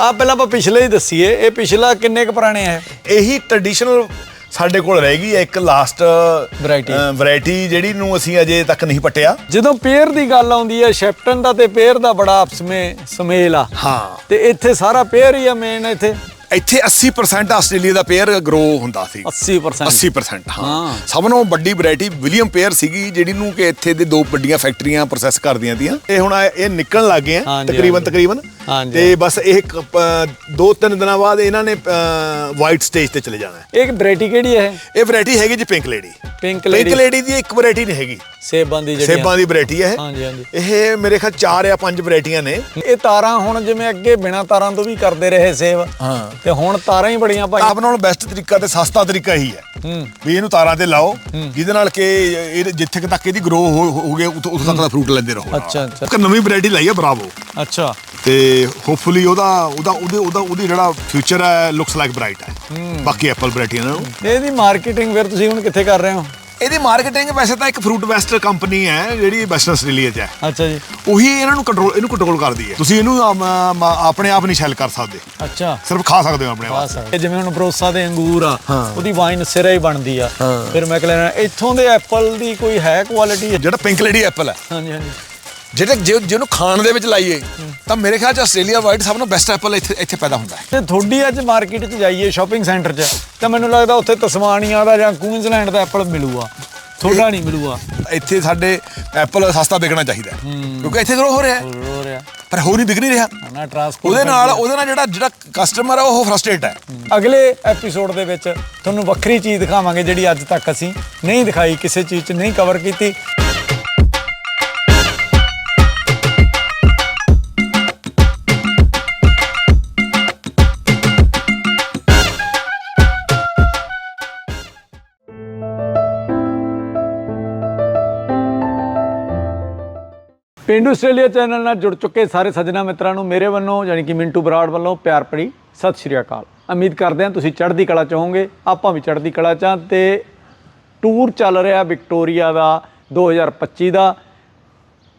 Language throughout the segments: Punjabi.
ਆ ਪਹਿਲਾਂ ਆਪਾਂ ਪਿਛਲੇ ਹੀ ਦੱਸੀਏ ਇਹ ਪਿਛਲਾ ਕਿੰਨੇ ਕੁ ਪੁਰਾਣੇ ਹੈ ਇਹੀ? ਟ੍ਰੈਡੀਸ਼ਨਲ ਸਾਡੇ ਕੋਲ ਰਹਿ ਗਈ ਹੈ ਇੱਕ ਲਾਸਟ Variety। ਵੈਰਾਈਟੀ ਜਿਹੜੀ ਨੂੰ ਅਸੀਂ ਅਜੇ ਤੱਕ ਨਹੀਂ ਪਟਿਆ। ਜਦੋਂ ਪੇਅਰ ਦੀ ਗੱਲ ਆਉਂਦੀ ਹੈ ਸ਼ੈਪਟਨ ਦਾ ਤੇ ਪੇਅਰ ਦਾ ਬੜਾ ਆਪਸ ਵਿੱਚ ਸਮੇਲ ਆ। ਹਾਂ। ਤੇ ਇੱਥੇ ਸਾਰਾ ਪੇਅਰ ਹੀ ਆ ਮੇਨ ਇੱਥੇ? ਇੱਥੇ 80% ਆਸਟ੍ਰੇਲੀਆ ਦਾ ਪੇਅਰ ਗਰੋ ਹੁੰਦਾ ਸੀ। 80% 80% ਹਾਂ। ਹਾਂ। ਸਭ ਨਾਲੋਂ ਵੱਡੀ ਵੈਰਾਈਟੀ ਵਿਲੀਅਮ ਪੇਅਰ ਸੀਗੀ ਜਿਹੜੀ ਨੂੰ ਕਿ ਇੱਥੇ ਦੇ ਦੋ ਵੱਡੀਆਂ ਫੈਕਟਰੀਆਂ ਪ੍ਰੋਸੈਸ ਕਰਦੀਆਂ ਦੀਆਂ ਇਹ ਹੁਣ ਇਹ ਨਿਕਲਣ ਲੱਗ ਗਏ ਆ ਹਾਂਜੀ, ਤਕਰੀਬਨ ਹਾਂਜੀ। ਤਕਰੀਬਨ। ਹਾਂਜੀ। ਤੇ ਬਸ ਇਹ ਕ- ਪ- ਦੋ ਤਿੰਨ ਦਿਨਾਂ ਬਾਅਦ ਇਹਨਾਂ ਨੇ ਵਾਈਟ ਸਟੇਜ ਤੇ ਚਲੇ ਜਾਣਾ ਹੈ। ਇਹ ਵੈਰਾਈਟੀ ਕਿਹੜੀ ਹੈ ਇਹ? ਵੈਰਾਈਟੀ ਹੈਗੀ ਜੀ pink lady pink pink lady lady ਦੀ ਇੱਕ ਵੈਰਾਈਟੀ ਨਹੀਂ ਹੈਗੀ। ਸੇਬਾਂ ਦੀ ਜਿਹੜੀ ਸੇਬਾਂ ਦੀ ਵੈਰਾਈਟੀ ਹੈ। ਹਾਂਜੀ, ਹਾਂਜੀ। ਇਹ ਮੇਰੇ ਖਿਆਲ ਚਾਰ ਜਾਂ ਪੰਜ ਵੈਰਾਈਟੀਆਂ ਨੇ। ਇਹ ਤਾਰਾਂ ਹੁਣ ਜਿਵੇਂ ਅੱਗੇ ਬਿਨਾ ਤਾਰਾਂ ਤੋਂ ਵੀ ਕਰਦੇ ਰਹੇ ਸੇਵ ਹਾਂ। ਤੇ ਹੁਣ ਤਾਰਾਂ ਹੀ ਬੜੀਆਂ ਭਾਈ। ਆਪ ਨਾਲੋਂ ਬੈਸਟ ਤਰੀਕਾ ਤੇ ਸਸਤਾ ਤਰੀਕਾ ਹੀ ਹੈ। ਹੂੰ। ਵੀ ਇਹਨੂੰ ਤਾਰਾਂ ਤੇ ਲਾਓ। ਜਿਹਦੇ ਨਾਲ ਕਿ ਇਹ ਜਿੱਥੇ ਕੁ ਤੱਕ ਇਹਦੀ ਗਰੋ ਹੋ ਉੱਥੋਂ ਉੱਥੋਂ ਤੱਕ ਦਾ ਫਰੂਟ ਲੈਂਦੇ ਰਹੋ। ਅੱਛਾ, ਅੱਛਾ। ਇੱਕ ਨਵੀਂ ਵੈਰਾਈਟੀ ਲਾਈ ਹੈ ਬਰਾਵੋ ਅੱਛਾ। ਤੇ ਹੋਪਫੁਲੀ ਉਹਦਾ ਉਹਦਾ ਉਹਦੇ ਉਹਦਾ ਉਹਦੀ ਜਿਹੜਾ ਫਿਊਚਰ ਹੈ ਲੁਕਸ ਲਾਈਕ ਬ੍ਰਾਈਟ ਹੈ। ਬਾਕੀ ਐਪਲ ਵੈਰਾਈਟੀਆਂ ਨਾਲੋਂ ਇਹਦੀ ਮਾਰਕੀਟਿੰਗ ਫਿਰ ਤੁਸੀਂ ਹੁਣ ਕਿੱਥੇ ਕਰ ਰਹੇ ਹੋ? ਇਹਦੀ ਮਾਰਕੀਟਿੰਗ ਵੈਸੇ ਤਾਂ ਇੱਕ ਫਰੂਟ ਵੈਸਟ ਕੰਪਨੀ ਹੈ ਜਿਹੜੀ ਵੈਸਟਰਨ ਆਸਟ੍ਰੇਲੀਆ 'ਚ ਹੈ। ਅੱਛਾ ਜੀ। ਉਹੀ ਇਹਨਾਂ ਨੂੰ ਕੰਟਰੋਲ ਇਹਨੂੰ ਕੰਟਰੋਲ ਕਰਦੀ ਹੈ। ਤੁਸੀਂ ਇਹਨੂੰ ਆਪਣੇ ਆਪ ਨਹੀਂ ਸੈਲ ਕਰ ਸਕਦੇ। ਅੱਛਾ। ਸਿਰਫ ਖਾ ਸਕਦੇ ਹੋ ਆਪਣੇ ਆਪ। ਜਿਵੇਂ ਹੁਣ ਬਰੋਸਾ ਦੇ ਅੰਗੂਰ ਆ। ਉਹਦੀ ਵਾਈਨ ਸਿਰਾ ਹੀ ਬਣਦੀ ਆ। ਫਿਰ ਮੈਂ ਕਹਿੰਦਾ ਇੱਥੋਂ ਦੇ ਐਪਲ ਦੀ ਕੋਈ ਹੈ ਕੁਆਲਿਟੀ ਜਿਹੜਾ ਪਿੰਕ ਲੇਡੀ ਐਪਲ ਹੈ। ਹਾਂਜੀ ਹਾਂਜੀ। ਜਿਹੜਾ ਜੇ- ਜਿਹਨੂੰ ਖਾਣ ਦੇ ਵਿੱਚ ਲਾਈਏ ਤਾਂ ਮੇਰੇ ਖਿਆਲ ਚ ਆਸਟ੍ਰੇਲੀਆ ਵਾਈਟ ਸਭ ਤੋਂ ਬੈਸਟ ਐਪਲ ਇੱਥੇ ਇੱਥੇ ਪੈਦਾ ਹੁੰਦਾ ਹੈ। ਤੇ ਥੋੜੀ ਅੱਜ ਮਾਰਕੀਟ 'ਚ ਜਾਈਏ ਸ਼ਾਪਿੰਗ ਸੈਂਟਰ 'ਚ ਤਾਂ ਮੈਨੂੰ ਲੱਗਦਾ ਉੱਥੇ ਤਸਮਾਨੀਆ ਦਾ ਜਾਂ ਕੁਈਨਜ਼ਲੈਂਡ ਦਾ ਐਪਲ ਮਿਲੂਗਾ। ਥੋੜਾ ਨਹੀਂ ਮਿਲੂਗਾ। ਇੱਥੇ ਸਾਡੇ ਐਪਲ ਸਸਤਾ ਵਿਕਣਾ ਚਾਹੀਦਾ ਹੈ। ਕਿਉਂਕਿ ਇੱਥੇ ਗਰੋ ਹੋ ਰਿਹਾ ਹੈ। ਹੋ ਰਿਹਾ। ਪਰ ਹੋ ਨਹੀਂ ਵਿਕ ਨਹੀਂ ਰਿਹਾ। ਨਾ ਟਰਾਂਸਪੋਰਟ ਉਹਦੇ ਨਾਲ ਉਹਦੇ ਨਾਲ ਜਿਹੜਾ ਜਿਹੜਾ ਕਸਟਮਰ ਹੈ ਉਹ ਫਰਸਟ੍ਰੇਟ ਹੈ। ਅਗਲੇ ਐਪੀਸੋਡ ਦੇ ਵਿੱਚ ਤੁਹਾਨੂੰ ਵੱਖਰੀ ਚੀਜ਼ ਦਿਖਾਵਾਂਗੇ ਜਿਹੜੀ ਅੱਜ ਤੱਕ ਅਸੀਂ ਨਹੀਂ ਦਿਖਾਈ ਕਿਸੇ ਚੀਜ਼ 'ਚ ਨਹੀਂ ਕਵਰ ਕੀਤੀ। ਪਿੰਡੂ ਆਸਟ੍ਰੇਲੀਆ ਚੈਨਲ ਨਾਲ ਜੁੜ ਚੁੱਕੇ ਸਾਰੇ ਸੱਜਣਾ ਮਿੱਤਰਾਂ ਨੂੰ ਮੇਰੇ ਵੱਲੋਂ, ਯਾਨੀ ਕਿ ਮਿੰਟੂ ਬਰਾੜ ਵੱਲੋਂ ਪਿਆਰ ਭਰੀ ਸਤਿ ਸ਼੍ਰੀ ਅਕਾਲ। ਉਮੀਦ ਕਰਦੇ ਹਾਂ ਤੁਸੀਂ ਚੜ੍ਹਦੀ ਕਲਾ ਚ ਆਪਾਂ ਵੀ ਚੜ੍ਹਦੀ ਕਲਾ ਚ ਹਾਂ ਤੇ ਟੂਰ ਚੱਲ ਰਿਹਾ ਵਿਕਟੋਰੀਆ ਦਾ 2025 ਦਾ।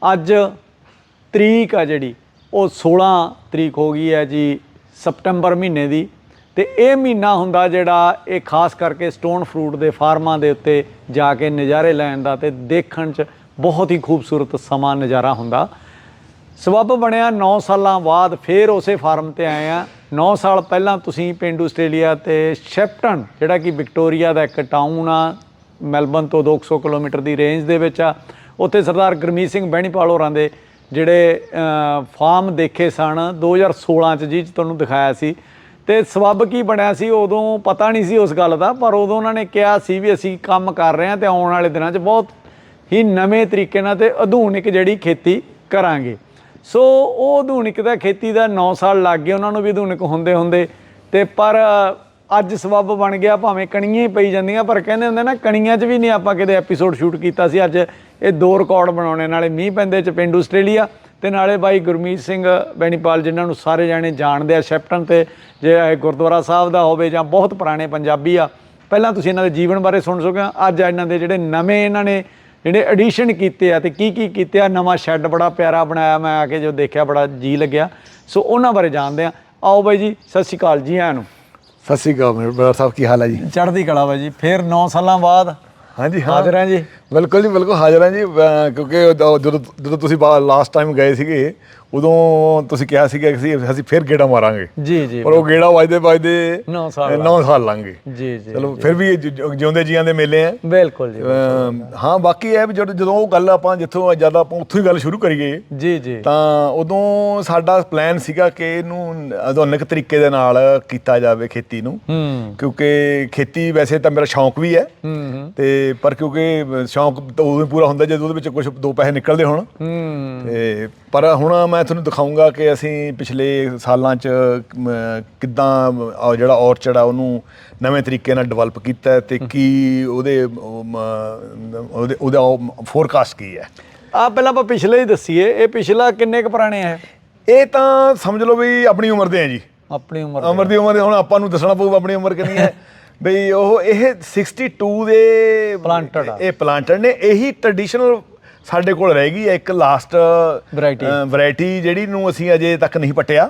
ਅੱਜ ਤਰੀਕ ਆ ਜਿਹੜੀ, ਉਹ 16 ਤਰੀਕ ਹੋ ਗਈ ਹੈ ਜੀ, ਸਪਟੈਂਬਰ ਮਹੀਨੇ ਦੀ। ਤੇ ਇਹ ਮਹੀਨਾ ਹੁੰਦਾ ਜਿਹੜਾ ਇਹ ਖਾਸ ਕਰਕੇ ਸਟੋਨ ਫਰੂਟ ਦੇ ਫਾਰਮਾਂ ਦੇ ਉੱਤੇ ਜਾ ਕੇ ਨਜ਼ਾਰੇ ਲੈਣ ਦਾ ਤੇ ਦੇਖਣ 'ਚ ਬਹੁਤ ਹੀ ਖੂਬਸੂਰਤ ਸਮਾਂ ਨਜ਼ਾਰਾ ਹੁੰਦਾ। ਸਬੱਬ ਬਣਿਆ 9 ਸਾਲਾਂ ਬਾਅਦ ਫੇਰ ਉਸੇ ਫਾਰਮ ਤੇ ਆਏ ਆ। 9 ਸਾਲ ਪਹਿਲਾਂ ਤੁਸੀਂ ਪਿੰਡੂ ਆਸਟ੍ਰੇਲੀਆ ਤੇ ਸ਼ੈਪਟਨ, ਜਿਹੜਾ ਕਿ ਵਿਕਟੋਰੀਆ ਦਾ ਇੱਕ ਟਾਊਨ ਆ, ਮੈਲਬਨ ਤੋਂ 200 ਕਿਲੋਮੀਟਰ ਦੀ ਰੇਂਜ ਦੇ ਵਿੱਚ ਆ। ਉੱਥੇ ਸਰਦਾਰ ਗੁਰਮੀਤ ਸਿੰਘ ਬਹਿਣੀਪਾਲ ਹੋਰਾਂ ਦੇ ਜਿਹੜੇ ਫਾਰਮ ਦੇਖੇ ਸਨ। 2016 ਚ ਜੀ 'ਚ ਤੁਹਾਨੂੰ ਦਿਖਾਇਆ ਸੀ। ਤੇ ਸਬੱਬ ਕੀ ਬਣਿਆ ਸੀ, ਉਦੋਂ ਪਤਾ ਨਹੀਂ ਸੀ ਉਸ ਗੱਲ ਦਾ, ਪਰ ਉਦੋਂ ਉਹਨਾਂ ਨੇ ਕਿਹਾ ਸੀ ਵੀ ਅਸੀਂ ਕੰਮ ਕਰ ਰਹੇ ਹਾਂ ਤੇ ਆਉਣ ਵਾਲੇ ਦਿਨਾਂ 'ਚ ਬਹੁਤ ਹੀ ਨਵੇਂ ਤਰੀਕੇ ਨਾਲ ਤੇ ਆਧੁਨਿਕ ਜਿਹੜੀ ਖੇਤੀ ਕਰਾਂਗੇ। ਸੋ ਉਹ ਆਧੁਨਿਕ ਦਾ ਖੇਤੀ ਦਾ 9 ਸਾਲ ਲੱਗ ਗਏ, ਉਹਨਾਂ ਨੂੰ ਵੀ ਆਧੁਨਿਕ ਹੁੰਦੇ ਹੁੰਦੇ। ਤੇ ਪਰ ਅੱਜ ਸਬੱਬ ਬਣ ਗਿਆ, ਭਾਵੇਂ ਕਣੀਆਂ ਹੀ ਪਈ ਜਾਂਦੀਆਂ, ਪਰ ਕਹਿੰਦੇ ਹੁੰਦੇ ਨਾ, ਕਣੀਆਂ 'ਚ ਵੀ ਨਹੀਂ ਆਪਾਂ ਕਿਤੇ ਐਪੀਸੋਡ ਸ਼ੂਟ ਕੀਤਾ ਸੀ। ਅੱਜ ਇਹ ਦੋ ਰਿਕਾਰਡ ਬਣਾਉਣੇ, ਨਾਲੇ ਮੀਂਹ ਪੈਂਦੇ ਚ ਪਿੰਡੂ ਆਸਟ੍ਰੇਲੀਆ ਤੇ ਨਾਲੇ ਬਾਈ ਗੁਰਮੀਤ ਸਿੰਘ ਬੈਣੀਪਾਲ, ਜਿਨ੍ਹਾਂ ਨੂੰ ਸਾਰੇ ਜਾਣੇ ਜਾਣਦੇ ਆ ਸ਼ੈਪਟਨ ਤੇ ਜੇ ਇਹ ਗੁਰਦੁਆਰਾ ਸਾਹਿਬ ਦਾ ਹੋਵੇ ਜਾਂ ਬਹੁਤ ਪੁਰਾਣੇ ਪੰਜਾਬੀ ਆ। ਪਹਿਲਾਂ ਤੁਸੀਂ ਇਹਨਾਂ ਦੇ ਜੀਵਨ ਬਾਰੇ ਸੁਣ ਚੁੱਕੇ ਅੱਜ ਇਹਨਾਂ ਦੇ ਜਿਹੜੇ ਨਵੇਂ ਇਹਨਾਂ ਨੇ ਜਿਹੜੇ ਐਡੀਸ਼ਨ ਕੀਤੇ ਆ ਤੇ ਕੀ ਕੀ ਕੀਤੇ ਆ? ਨਵਾਂ ਸ਼ੈੱਡ ਬੜਾ ਪਿਆਰਾ ਬਣਾਇਆ ਮੈਂ ਆ ਕੇ ਜੋ ਦੇਖਿਆ ਬੜਾ ਜੀ ਲੱਗਿਆ। ਸੋ ਉਹਨਾਂ ਬਾਰੇ ਜਾਣਦੇ ਆ। ਆਓ ਬਾਈ ਜੀ ਸਤਿ ਸ਼੍ਰੀ ਅਕਾਲ ਜੀ ਆਇਆਂ ਨੂੰ। ਸਤਿ ਸ਼੍ਰੀ ਅਕਾਲ ਮੇਰੇ ਬੜਾ ਸਾਹਿਬ ਕੀ ਹਾਲ ਹੈ ਜੀ? ਚੜ੍ਹਦੀ ਕਲਾ ਬਾਈ ਜੀ ਫਿਰ 9 ਸਾਲਾਂ ਬਾਅਦ ਹਾਂਜੀ ਹਾਜ਼ਰ ਹਾਂ ਜੀ। ਬਿਲਕੁਲ ਜੀ ਬਿਲਕੁਲ ਹਾਜ਼ਰ ਹਾਂ ਜੀ। ਅਹ ਕਿਉਂਕਿ ਉਦੋਂ- ਜਦੋਂ ਜਦੋਂ ਤੁਸੀਂ ਲਾਸਟ ਟਾਈਮ ਗਏ ਸੀਗੇ ਉਦੋਂ ਤੁਸੀਂ ਕਿਹਾ ਸੀਗਾ ਕਿ ਅਸੀਂ ਅਸੀਂ ਫਿਰ ਗੇੜਾ ਮਾਰਾਂਗੇ। ਜੀ ਜੀ ਪਰ ਉਹ ਗੇੜਾ ਵੱਜਦੇ ਵੱਜਦੇ ਨੌ ਸਾਲ 9 ਸਾਲ ਲੰਘ ਗਏ। ਜੀ ਜੀ ਚਲੋ ਫਿਰ ਵੀ ਇਹ ਜਿ- ਜਿ- ਜਿਉਂਦੇ ਜੀਆਂ ਦੇ ਮੇਲੇ ਆ। ਬਿਲਕੁਲ ਜੀ ਅਮ ਹਾਂ ਬਾਕੀ ਇਹ ਵੀ ਜਦੋਂ ਜਦੋਂ ਉਹ ਗੱਲ ਆਪਾਂ ਜਿੱਥੋਂ ਜਦ ਆਪਾਂ ਉੱਥੋਂ ਹੀ ਗੱਲ ਸ਼ੁਰੂ ਕਰੀਏ ਜੀ ਜੀ। ਤਾਂ ਉਦੋਂ ਸਾਡਾ ਪਲਾਨ ਸੀਗਾ ਕਿ ਇਹਨੂੰ ਆਧੁਨਿਕ ਤਰੀਕੇ ਦੇ ਨਾਲ ਕੀਤਾ ਜਾਵੇ ਖੇਤੀ ਨੂੰ। ਹੂੰ। ਕਿਉਂਕਿ ਖੇਤੀ ਵੈਸੇ ਤਾਂ ਮੇਰਾ ਸ਼ੌਂਕ ਵੀ ਹੂੰ। ਹੂੰ, ਤੇ ਪਰ ਕਿਉਂਕਿ ਸ਼ੌਂਕ ਤਾਂ ਉਦੋਂ ਹੀ ਪੂਰਾ ਹੁੰਦਾ ਜਦੋਂ ਉਹਦੇ ਵਿੱਚ ਕੁਝ ਦੋ ਪੈਸੇ ਨਿਕਲਦੇ ਹੋਣ। ਹੂੰ। ਤੇ ਪਰ ਹੁਣ ਮੈਂ ਤੁਹਾਨੂੰ ਦਿਖਾਉਂਗਾ ਕਿ ਅਸੀਂ ਪਿਛਲੇ ਸਾਲਾਂ 'ਚ ਮ, ਕਿੱਦਾਂ ਜਿਹੜਾ ਔਰਚਡ ਆ ਉਹਨੂੰ ਨਵੇਂ ਤਰੀਕੇ ਨਾਲ ਡਿਵੈਲਪ ਕੀਤਾ ਹੈ। ਤੇ ਕੀ ਉਹਦੇ ਉਹ, ਮ, ਉਹਦੇ ਉਹਦਾ ਫੋਰਕਾਸਟ ਕੀ ਹੈ? ਆ ਪਹਿਲਾਂ ਆਪਾਂ ਪਿਛਲੇ ਹੀ ਦੱਸੀਏ ਇਹ ਪਿਛਲਾ ਕਿੰਨੇ ਕੁ ਪੁਰਾਣੇ ਹੈ ਇਹ? ਤਾਂ ਸਮਝ ਲਓ ਵੀ ਆਪਣੀ ਉਮਰ ਦੇ ਆ ਜੀ। ਆਪਣੀ ਉਮਰ ਉਮਰ ਦੀ ਉਮਰ ਦੇ ਹੁਣ ਆਪਾਂ ਨੂੰ ਦੱਸਣਾ ਪਊ ਆਪਣੀ ਉਮਰ ਕਿੰਨੀ ਹੈ। ਬਈ ਉਹ ਇਹ 62 ਦੇ Planted ਆ। ਇਹ ਪਲਾਂਟਡ ਨੇ ਇਹੀ ਟ੍ਰੈਡੀਸ਼ਨਲ ਸਾਡੇ ਕੋਲ ਰਹਿ ਗਈ ਹੈ ਇੱਕ ਲਾਸਟ Variety। ਵੈਰਾਈਟੀ ਜਿਹੜੀ ਨੂੰ ਅਸੀਂ ਅਜੇ ਤੱਕ ਨਹੀਂ ਪਟਿਆ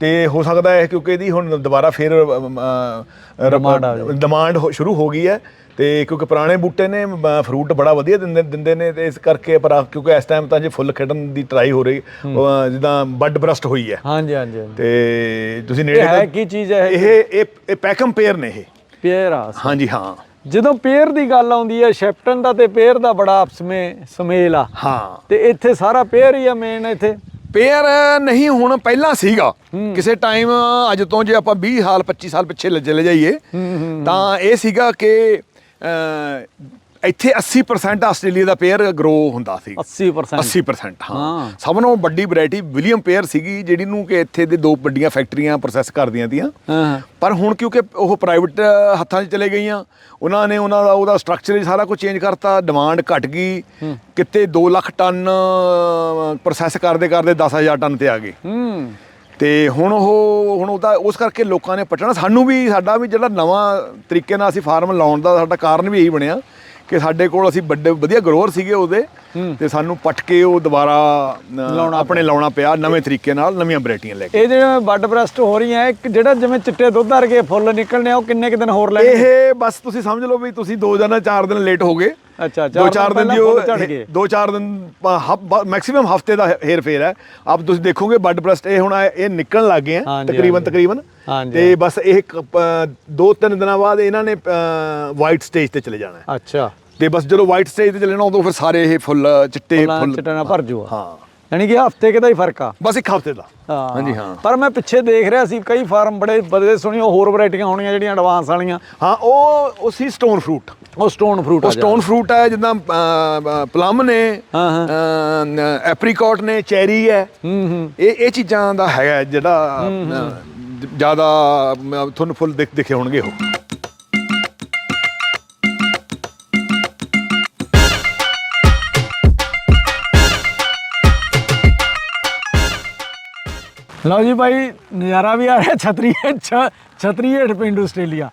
ਤੇ ਹੋ ਸਕਦਾ ਹੈ ਕਿਉਂਕਿ ਇਹਦੀ ਹੁਣ ਦੁਬਾਰਾ ਫਿਰ Demand ਆ ਜਾਊ। ਡਿਮਾਂਡ ਸ਼ੁਰੂ ਹੋ ਗਈ ਹੈ ਤੇ ਕਿਉਂਕਿ ਪੁਰਾਣੇ ਬੂਟੇ ਨੇ ਫਰੂਟ ਬੜਾ ਵਧੀਆ ਦਿੰਦੇ ਦਿੰਦੇ ਨੇ ਤੇ ਇਸ ਕਰਕੇ ਪਰ ਆ- ਕਿਉਂਕਿ ਇਸ ਟਾਈਮ ਤਾਂ ਜੇ ਫੁੱਲ ਖਿੜਨ ਦੀ ਟਰਾਈ ਹੋ ਰਹੀ ਉਹ, ਜਿੱਦਾਂ ਬੱਡ ਬਰਸਟ ਹੋਈ ਹੈ ਹਾਂਜੀ ਹਾਂਜੀ ਹਾਂਜੀ। ਤੇ ਤੁਸੀਂ ਇਹ ਨੇੜੇ ਹੈ ਤੋਂ- ਕੀ ਚੀਜ਼ ਹੈ ਇਹ ਇਹ ਇਹ ਪੈਕਮ ਪੇਅਰ ਨੇ ਇਹ ਪੇਰ ਆ ਹਾਂਜੀ ਹਾਂ। ਜਦੋਂ ਪੇਰ ਦੀ ਗੱਲ ਆਉਂਦੀ ਹੈ ਸ਼ੈਪਟਨ ਦਾ ਤੇ ਪੇਰ ਦਾ ਬੜਾ ਆਪਸ ਵਿੱਚ ਸਮੇਲ ਆ। ਹਾਂ। ਤੇ ਇੱਥੇ ਸਾਰਾ ਪੇਰ ਹੀ ਆ ਮੇਨ ਇੱਥੇ। ਪੇਅਰ ਨਹੀਂ ਹੁਣ ਪਹਿਲਾਂ ਸੀਗਾ। ਕਿਸੇ ਟਾਈਮ ਅੱਜ ਤੋਂ ਜੇ ਆਪਾਂ 20 ਸਾਲ 25 ਸਾਲ ਪਿੱਛੇ ਲੈ ਜਾਈਏ ਤਾਂ ਇਹ ਸੀਗਾ ਕਿ ਇੱਥੇ 80% ਆਸਟ੍ਰੇਲੀਆ ਦਾ ਪੇਅਰ ਗਰੋ ਹੁੰਦਾ ਸੀ। 80% 80% ਹਾਂ। ਸਭ ਨਾਲੋਂ ਵੱਡੀ ਵੈਰਾਈਟੀ ਵਿਲੀਅਮ ਪੇਅਰ ਸੀਗੀ ਜਿਹੜੀ ਨੂੰ ਕਿ ਇੱਥੇ ਦੇ ਦੋ ਵੱਡੀਆਂ ਫੈਕਟਰੀਆਂ ਪ੍ਰੋਸੈਸ ਕਰਦੀਆਂ ਤੀਆਂ। ਹਾਂ। ਪਰ ਹੁਣ ਕਿਉਂਕਿ ਉਹ ਪ੍ਰਾਈਵੇਟ ਹੱਥਾਂ 'ਚ ਚਲੇ ਗਈਆਂ ਉਹਨਾਂ ਨੇ ਉਹਨਾਂ ਦਾ ਉਹਦਾ ਸਟਰਕਚਰ ਹੀ ਸਾਰਾ ਕੁਝ ਚੇਂਜ ਕਰਤਾ ਡਿਮਾਂਡ ਘਟ ਗਈ। ਕਿਤੇ 2 ਲੱਖ ਟਨ ਪ੍ਰੋਸੈਸ ਕਰਦੇ ਕਰਦੇ 10000 ਟਨ ਤੇ ਆ ਗਏ। ਹੂੰ। ਤੇ ਹੁਣ ਉਹ ਹੁਣ ਉਹਦਾ ਉਸ ਕਰਕੇ ਲੋਕਾਂ ਨੇ ਪਟਣਾ। ਸਾਨੂੰ ਵੀ ਸਾਡਾ ਵੀ ਜਿਹੜਾ ਨਵਾਂ ਤਰੀਕੇ ਨਾਲ ਅਸੀਂ ਫਾਰਮ ਲਾਉਣ ਦਾ ਸਾਡਾ ਕਾਰਨ ਵੀ ਇਹੀ ਬਣਿਆ। ਕਿ ਸਾਡੇ ਕੋਲ ਅਸੀਂ ਵੱਡੇ ਵਧੀਆ ਗਰੋਅਰ ਸੀਗੇ ਉਹਦੇ ਤੇ ਸਾਨੂੰ ਪਟ ਕੇ ਉਹ ਦੁਬਾਰਾ ਆਪਣੇ ਲਾਉਣਾ ਪਿਆ ਨਵੇਂ ਤਰੀਕੇ ਨਾਲ ਨਵੀਆਂ ਵੈਰਾਈਟੀਆਂ ਲੈ ਕੇ। ਇਹ ਜਿਹੜੇ ਬੱਡ ਬ੍ਰੈਸਟ ਹੋ ਰਹੀਆਂ ਇੱਕ ਜਿਹੜਾ ਜਿਵੇਂ ਚਿੱਟੇ ਦੁੱਧ ਵਰਗੇ ਫੁੱਲ ਨਿਕਲਣੇ ਆ ਉਹ ਕਿੰਨੇ ਕੁ ਦਿਨ ਹੋਰ ਲੈਣਗੇ? ਇਹ ਬਸ ਤੁਸੀਂ ਸਮਝ ਲਓ ਵੀ ਤੁਸੀਂ ਦੋ ਦਿਨ ਚਾਰ ਦਿਨ ਲੇਟ ਹੋ ਗਏ। ਅੱਛਾ ਦੋ ਚਾਰ ਦਿਨ ਦੀ ਉਹ ਦੋ ਚਾਰ ਦਿਨ ਮੈਕਸਿਮਮ ਹਫ਼ਤੇ ਦਾ ਹੇਰ ਫੇਰ ਹੈ। ਆਪ ਤੁਸੀਂ ਦੇਖੋਗੇ ਬੱਡ ਬ੍ਰਸਟ ਇਹ ਹੁਣ ਇਹ ਨਿਕਲਣ ਲੱਗ ਗਏ ਆ ਤਕਰੀਬਨ। ਤਕਰੀਬਨ ਤੇ ਬਸ ਇਹ ਦੋ ਤਿੰਨ ਦਿਨਾਂ ਬਾਅਦ ਇਹਨਾਂ ਨੇ ਵਾਈਟ ਸਟੇਜ ਤੇ ਚਲੇ ਜਾਣਾ ਅੱਛਾ। ਤੇ ਬਸ ਜਦੋਂ ਵਾਈਟ ਸਟੇਜ ਤੇ ਚੱਲਣਾ ਉਦੋਂ ਫਿਰ ਸਾਰੇ ਇਹ ਫੁੱਲ ਚਿੱਟੇ ਫੁੱਲਾਂ ਚਿੱਟੇ ਨਾਲ ਭਰ ਜੂਗਾ। ਹਾਂ। ਯਾਨੀ ਕਿ ਹਫ਼ਤੇ ਕਿਦਾ ਹੀ ਫ਼ਰਕ ਆ। ਬਸ ਇੱਕ ਹਫ਼ਤੇ ਦਾ। ਹਾਂਜੀ ਹਾਂ। ਪਰ ਮੈਂ ਪਿੱਛੇ ਦੇਖ ਰਿਹਾ ਸੀ ਕਈ ਫਾਰਮ ਬੜੇ ਬੜੇ ਸੋਹਣੀਆਂ ਹੋਰ ਵੈਰਾਈਟੀਆਂ ਹੋਣੀਆਂ ਜਿਹੜੀਆਂ ਐਡਵਾਂਸ ਵਾਲੀਆਂ। ਹਾਂ ਉਹ ਉਹ ਸੀ ਸਟੋਨ ਫਰੂਟ ਉਹ ਸਟੋਨ ਫਰੂਟ ਆ ਉਹ ਸਟੋਨ ਫਰੂਟ ਹੈ ਜਿੱਦਾਂ ਪਲਮ ਨੇ ਹਾਂ, ਐਪਰੀਕੋਟ ਨੇ ਚੈਰੀ ਹੈ। ਹੂੰ ਹੂੰ। ਇਹ ਇਹ ਚੀਜ਼ਾਂ ਦਾ ਹੈਗਾ ਜਿਹੜਾ ਜ਼ਿਆਦਾ ਤੁਹਾਨੂੰ ਫੁੱਲ ਦਿਖ ਦਿਖੇ ਹੋਣਗੇ ਉਹ। ਲਓ ਜੀ ਭਾਈ ਨਜ਼ਾਰਾ ਵੀ ਆ ਰਿਹਾ ਛਤਰੀ ਛ- ਛਤਰੀ ਹੇਠ ਪਿੰਡ ਆਸਟ੍ਰੇਲੀਆ।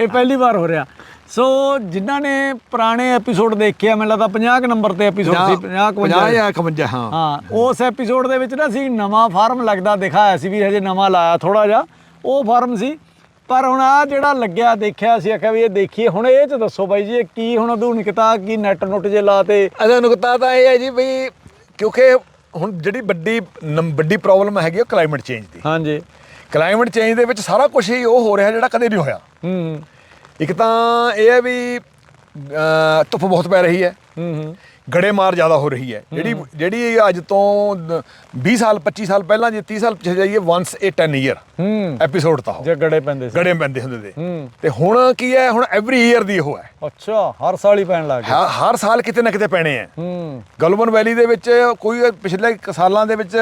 ਇਹ ਪਹਿਲੀ ਵਾਰ ਹੋ ਰਿਹਾ। ਸੋ ਜਿਨ੍ਹਾਂ ਨੇ ਪੁਰਾਣੇ ਐਪੀਸੋਡ ਦੇਖੇ ਆ ਮੈਨੂੰ ਲੱਗਦਾ 50 ਕੁ ਨੰਬਰ ਤੇ ਐਪੀਸੋਡ ਸੀ 50 50 ਜਾਂ 51 ਹਾਂ। ਹਾਂ ਉਸ ਐਪੀਸੋਡ ਦੇ ਵਿੱਚ ਨਾ ਸੀ ਨਵਾਂ ਫਾਰਮ ਲੱਗਦਾ ਦਿਖਾਇਆ ਸੀ ਵੀ ਹਜੇ ਨਵਾਂ ਲਾਇਆ ਥੋੜਾ ਜਿਹਾ। ਉਹ ਫਾਰਮ ਸੀ। ਪਰ ਹੁਣ ਆ ਜਿਹੜਾ ਲੱਗਿਆ ਦੇਖਿਆ ਸੀ ਆਖਿਆ ਵੀ ਇਹ ਦੇਖੀਏ। ਹੁਣ ਇਹ ਚ ਦੱਸੋ ਬਾਈ ਜੀ ਇਹ ਕੀ ਹੁਣ ਆਧੁਨਿਕਤਾ ਕੀ ਨੈਟ ਨੁੱਟ ਜੇ ਲਾਤੇ? ਅਦਾ ਨੁਕਤਾ ਤਾਂ ਇਹ ਹੈ ਜੀ ਵੀ ਕਿਉਂਕਿ ਹੁਣ ਜਿਹੜੀ ਵੱਡੀ ਨਮ- ਵੱਡੀ ਪ੍ਰੋਬਲਮ ਹੈਗੀ ਉਹ ਕਲਾਈਮੇਟ ਚੇਂਜ ਦੀ। ਹਾਂਜੀ। ਕਲਾਈਮੇਟ ਚੇਂਜ ਦੇ ਵਿੱਚ ਸਾਰਾ ਕੁਝ ਹੀ ਉਹ ਹੋ ਰਿਹਾ ਜਿਹੜਾ ਕਦੇ ਨਹੀਂ ਹੋਇਆ। ਹੂੰ। ਇੱਕ ਤਾਂ ਇਹ ਹੈ ਵੀ ਅਹ, ਧੁੱਪ ਬਹੁਤ ਪੈ ਰਹੀ ਹੈ। ਹੂੰ ਹੂੰ। ਗੜੇਮਾਰ ਜ਼ਿਆਦਾ ਹੋ ਰਹੀ ਹੈ। ਜਿਹੜੀ ਜਿਹੜੀ ਅੱਜ ਤੋਂ ਦ- 20 ਸਾਲ 25 ਸਾਲ ਪਹਿਲਾਂ ਜੇ 30 ਸਾਲ ਪਿੱਛੇ ਜਾਈਏ ਵਾਂਸ ਏ 10 ਈਅਰ ਹੂੰ। ਐਪੀਸੋਡ ਤਾਂ ਜੇ ਗੜੇ ਪੈਂਦੇ ਸੀ। ਗੜੇ ਪੈਂਦੇ ਹੁੰਦੇ ਹੂੰ। ਤੇ ਹੁਣ ਕੀ ਹੈ ਹੁਣ ਐਵਰੀ ਈਅਰ ਦੀ ਉਹ ਹੈ। ਅੱਛਾ ਹਰ ਸਾਲ ਹੀ ਪੈਣ ਲੱਗ ਗਿਆ। ਹਰ ਸਾਲ ਕਿਤੇ ਨਾ ਕਿਤੇ ਪੈਣੇ ਆ। ਹੂੰ। ਗਲਵਨ ਵੈਲੀ ਦੇ ਵਿੱਚ ਕੋਈ ਪਿਛਲੇ ਸਾਲਾਂ ਦੇ ਵਿੱਚ